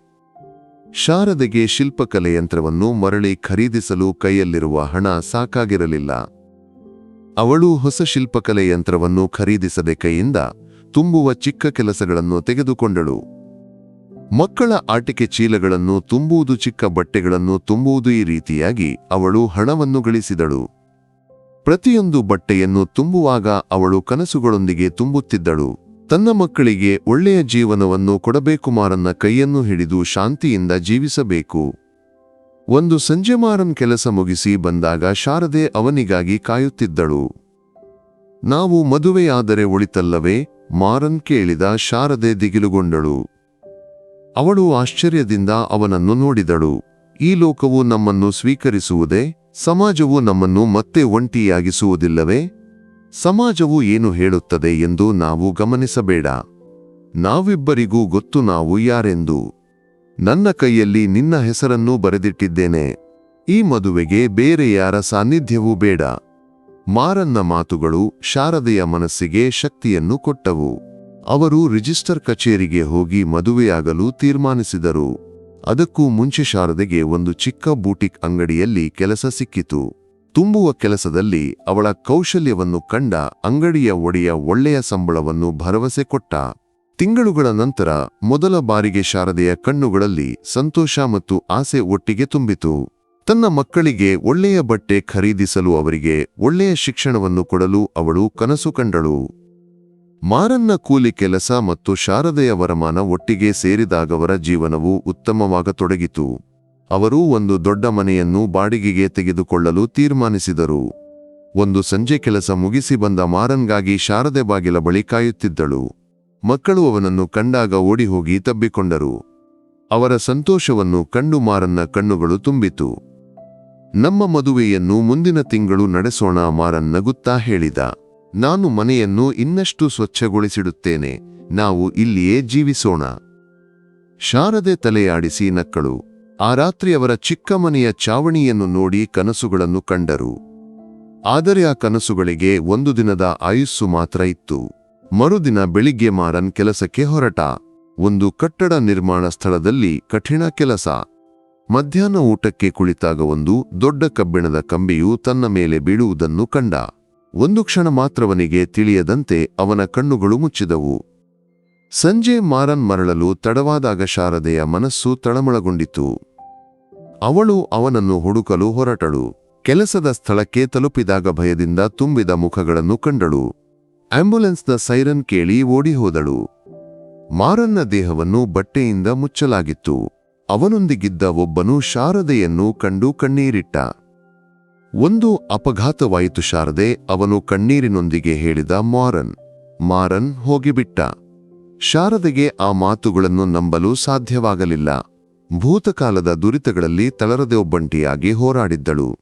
ಶಾರದೆಗೆ ಶಿಲ್ಪಕಲೆ ಯಂತ್ರವನ್ನು ಮರಳಿ ಖರೀದಿಸಲು ಕೈಯಲ್ಲಿರುವ ಹಣ ಸಾಕಾಗಿರಲಿಲ್ಲ. ಅವಳು ಹೊಸ ಶಿಲ್ಪಕಲೆ ಯಂತ್ರವನ್ನು ಖರೀದಿಸದೆ ಕೈಯಿಂದ ತುಂಬುವ ಚಿಕ್ಕ ಕೆಲಸಗಳನ್ನು ತೆಗೆದುಕೊಂಡಳು. ಮಕ್ಕಳ ಆಟಿಕೆ ಚೀಲಗಳನ್ನು ತುಂಬುವುದು, ಚಿಕ್ಕ ಬಟ್ಟೆಗಳನ್ನು ತುಂಬುವುದು ಈ ರೀತಿಯಾಗಿ ಅವಳು ಹಣವನ್ನು ಗಳಿಸಿದಳು. ಪ್ರತಿಯೊಂದು ಬಟ್ಟೆಯನ್ನು ತುಂಬುವಾಗ ಅವಳು ಕನಸುಗಳೊಂದಿಗೆ ತುಂಬುತ್ತಿದ್ದಳು. ತನ್ನ ಮಕ್ಕಳಿಗೆ ಒಳ್ಳೆಯ ಜೀವನವನ್ನು ಕೊಡಬೇಕು ಮಾರನ್ನ ಕೈಯನ್ನು ಹಿಡಿದು ಶಾಂತಿಯಿಂದ ಜೀವಿಸಬೇಕು. ಒಂದು ಸಂಜೆ ಮಾರನ್ ಕೆಲಸ ಮುಗಿಸಿ ಬಂದಾಗ ಶಾರದೆ ಅವನಿಗಾಗಿ ಕಾಯುತ್ತಿದ್ದಳು. ನಾವು ಮದುವೆಯಾದರೆ ಉಳಿತಲ್ಲವೇ ಮಾರನ್ ಕೇಳಿದ ಶಾರದೆ ದಿಗಿಲುಗೊಂಡಳು. ಅವಳು ಆಶ್ಚರ್ಯದಿಂದ ಅವನನ್ನು ನೋಡಿದಳು. ಈ ಲೋಕವು ನಮ್ಮನ್ನು ಸ್ವೀಕರಿಸುವುದೇ, ಸಮಾಜವು ನಮ್ಮನ್ನು ಮತ್ತೆ ಒಂಟಿಯಾಗಿಸುವುದಿಲ್ಲವೇ? ಸಮಾಜವು ಏನು ಹೇಳುತ್ತದೆ ಎಂದು ನಾವು ಗಮನಿಸಬೇಡ. ನಾವಿಬ್ಬರಿಗೂ ಗೊತ್ತು ನಾವು ಯಾರೆಂದು. ನನ್ನ ಕೈಯಲ್ಲಿ ನಿನ್ನ ಹೆಸರನ್ನು ಬರೆದಿಟ್ಟಿದ್ದೇನೆ. ಈ ಮದುವೆಗೆ ಬೇರೆ ಯಾರ ಸಾನ್ನಿಧ್ಯವೂ ಬೇಡ. ಮಾರನ್ನ ಮಾತುಗಳು ಶಾರದೆಯ ಮನಸ್ಸಿಗೆ ಶಕ್ತಿಯನ್ನು ಕೊಟ್ಟವು. ಅವರು ರಿಜಿಸ್ಟರ್ ಕಚೇರಿಗೆ ಹೋಗಿ ಮದುವೆಯಾಗಲು ತೀರ್ಮಾನಿಸಿದರು. ಅದಕ್ಕೂ ಮುಂಚೆ ಶಾರದೆಗೆ ಒಂದು ಚಿಕ್ಕ ಬೂಟಿಕ್ ಅಂಗಡಿಯಲ್ಲಿ ಕೆಲಸ ಸಿಕ್ಕಿತು. ತುಂಬುವ ಕೆಲಸದಲ್ಲಿ ಅವಳ ಕೌಶಲ್ಯವನ್ನು ಕಂಡ ಅಂಗಡಿಯ ಒಡೆಯ ಒಳ್ಳೆಯ ಸಂಬಳವನ್ನು ಭರವಸೆ ಕೊಟ್ಟ. ತಿಂಗಳುಗಳ ನಂತರ ಮೊದಲ ಬಾರಿಗೆ ಶಾರದೆಯ ಕಣ್ಣುಗಳಲ್ಲಿ ಸಂತೋಷ ಮತ್ತು ಆಸೆ ಒಟ್ಟಿಗೆ ತುಂಬಿತು. ತನ್ನ ಮಕ್ಕಳಿಗೆ ಒಳ್ಳೆಯ ಬಟ್ಟೆ ಖರೀದಿಸಲು ಅವರಿಗೆ ಒಳ್ಳೆಯ ಶಿಕ್ಷಣವನ್ನು ಕೊಡಲು ಅವಳು ಕನಸು ಕಂಡಳು. ಮಾರನ್ನ ಕೂಲಿ ಕೆಲಸ ಮತ್ತು ಶಾರದೆಯ ವರಮಾನ ಒಟ್ಟಿಗೆ ಸೇರಿದಾಗವರ ಜೀವನವು ಉತ್ತಮವಾಗತೊಡಗಿತು. ಅವರು ಒಂದು ದೊಡ್ಡ ಮನೆಯನ್ನು ಬಾಡಿಗೆಗೆ ತೆಗೆದುಕೊಳ್ಳಲು ತೀರ್ಮಾನಿಸಿದರು. ಒಂದು ಸಂಜೆ ಕೆಲಸ ಮುಗಿಸಿ ಬಂದ ಮಾರನ್ಗಾಗಿ ಶಾರದೆ ಬಾಗಿಲ ಬಳಿ ಕಾಯುತ್ತಿದ್ದಳು. ಮಕ್ಕಳು ಅವನನ್ನು ಕಂಡಾಗ ಓಡಿಹೋಗಿ ತಬ್ಬಿಕೊಂಡರು. ಅವರ ಸಂತೋಷವನ್ನು ಕಂಡು ಮಾರನ್ನ ಕಣ್ಣುಗಳು ತುಂಬಿತು. ನಮ್ಮ ಮದುವೆಯನ್ನು ಮುಂದಿನ ತಿಂಗಳು ನಡೆಸೋಣ ಮಾರನ್ ನಗುತ್ತಾ ಹೇಳಿದ. ನಾನು ಮನೆಯನ್ನು ಇನ್ನಷ್ಟು ಸ್ವಚ್ಛಗೊಳಿಸಿಡುತ್ತೇನೆ, ನಾವು ಇಲ್ಲಿಯೇ ಜೀವಿಸೋಣ. ಶಾರದೆ ತಲೆಯಾಡಿಸಿ ನಕ್ಕಳು. ಆ ರಾತ್ರಿ ಅವರ ಚಿಕ್ಕ ಮನೆಯ ಚಾವಣಿಯನ್ನು ನೋಡಿ ಕನಸುಗಳನ್ನು ಕಂಡರು. ಆದರೆ ಆ ಕನಸುಗಳಿಗೆ ಒಂದು ದಿನದ ಆಯುಸ್ಸು ಮಾತ್ರ ಇತ್ತು. ಮರುದಿನ ಬೆಳಿಗ್ಗೆ ಮಾರನ್ ಕೆಲಸಕ್ಕೆ ಹೊರಟ. ಒಂದು ಕಟ್ಟಡ ನಿರ್ಮಾಣ ಸ್ಥಳದಲ್ಲಿ ಕಠಿಣ ಕೆಲಸ. ಮಧ್ಯಾಹ್ನ ಊಟಕ್ಕೆ ಕುಳಿತಾಗ ಒಂದು ದೊಡ್ಡ ಕಬ್ಬಿಣದ ಕಂಬಿಯು ತನ್ನ ಮೇಲೆ ಬೀಳುವುದನ್ನು ಕಂಡ. ಒಂದು ಕ್ಷಣ ಮಾತ್ರವನಿಗೆ ತಿಳಿಯದಂತೆ ಅವನ ಕಣ್ಣುಗಳು ಮುಚ್ಚಿದವು. ಸಂಜೆ ಮಾರನ್ ಮರಳಲು ತಡವಾದಾಗ ಶಾರದೆಯ ಮನಸ್ಸು ತಳಮಳಗೊಂಡಿತು. ಅವಳು ಅವನನ್ನು ಹುಡುಕಲು ಹೊರಟಳು. ಕೆಲಸದ ಸ್ಥಳಕ್ಕೆ ತಲುಪಿದಾಗ ಭಯದಿಂದ ತುಂಬಿದ ಮುಖಗಳನ್ನು ಕಂಡಳು. ಆಂಬ್ಯುಲೆನ್ಸ್ನ ಸೈರನ್ ಕೇಳಿ ಓಡಿಹೋದಳು. ಮಾರನ್ನ ದೇಹವನ್ನು ಬಟ್ಟೆಯಿಂದ ಮುಚ್ಚಲಾಗಿತ್ತು. ಅವನೊಂದಿಗಿದ್ದ ಒಬ್ಬನು ಶಾರದೆಯನ್ನು ಕಂಡು ಕಣ್ಣೀರಿಟ್ಟ. ಒಂದು ಅಪಘಾತವಾಯಿತು ಶಾರದೆ, ಅವನು ಕಣ್ಣೀರಿನೊಂದಿಗೆ ಹೇಳಿದ ಮಾರನ್. ಮಾರನ್ ಹೋಗಿಬಿಟ್ಟ. ಶಾರದೆಗೆ ಆ ಮಾತುಗಳನ್ನು ನಂಬಲು ಸಾಧ್ಯವಾಗಲಿಲ್ಲ. ಭೂತಕಾಲದ ದುರಿತಗಳಲ್ಲಿ ತಳರದೆ ಒಬ್ಬಂಟಿಯಾಗಿ ಹೋರಾಡಿದ್ದಳು.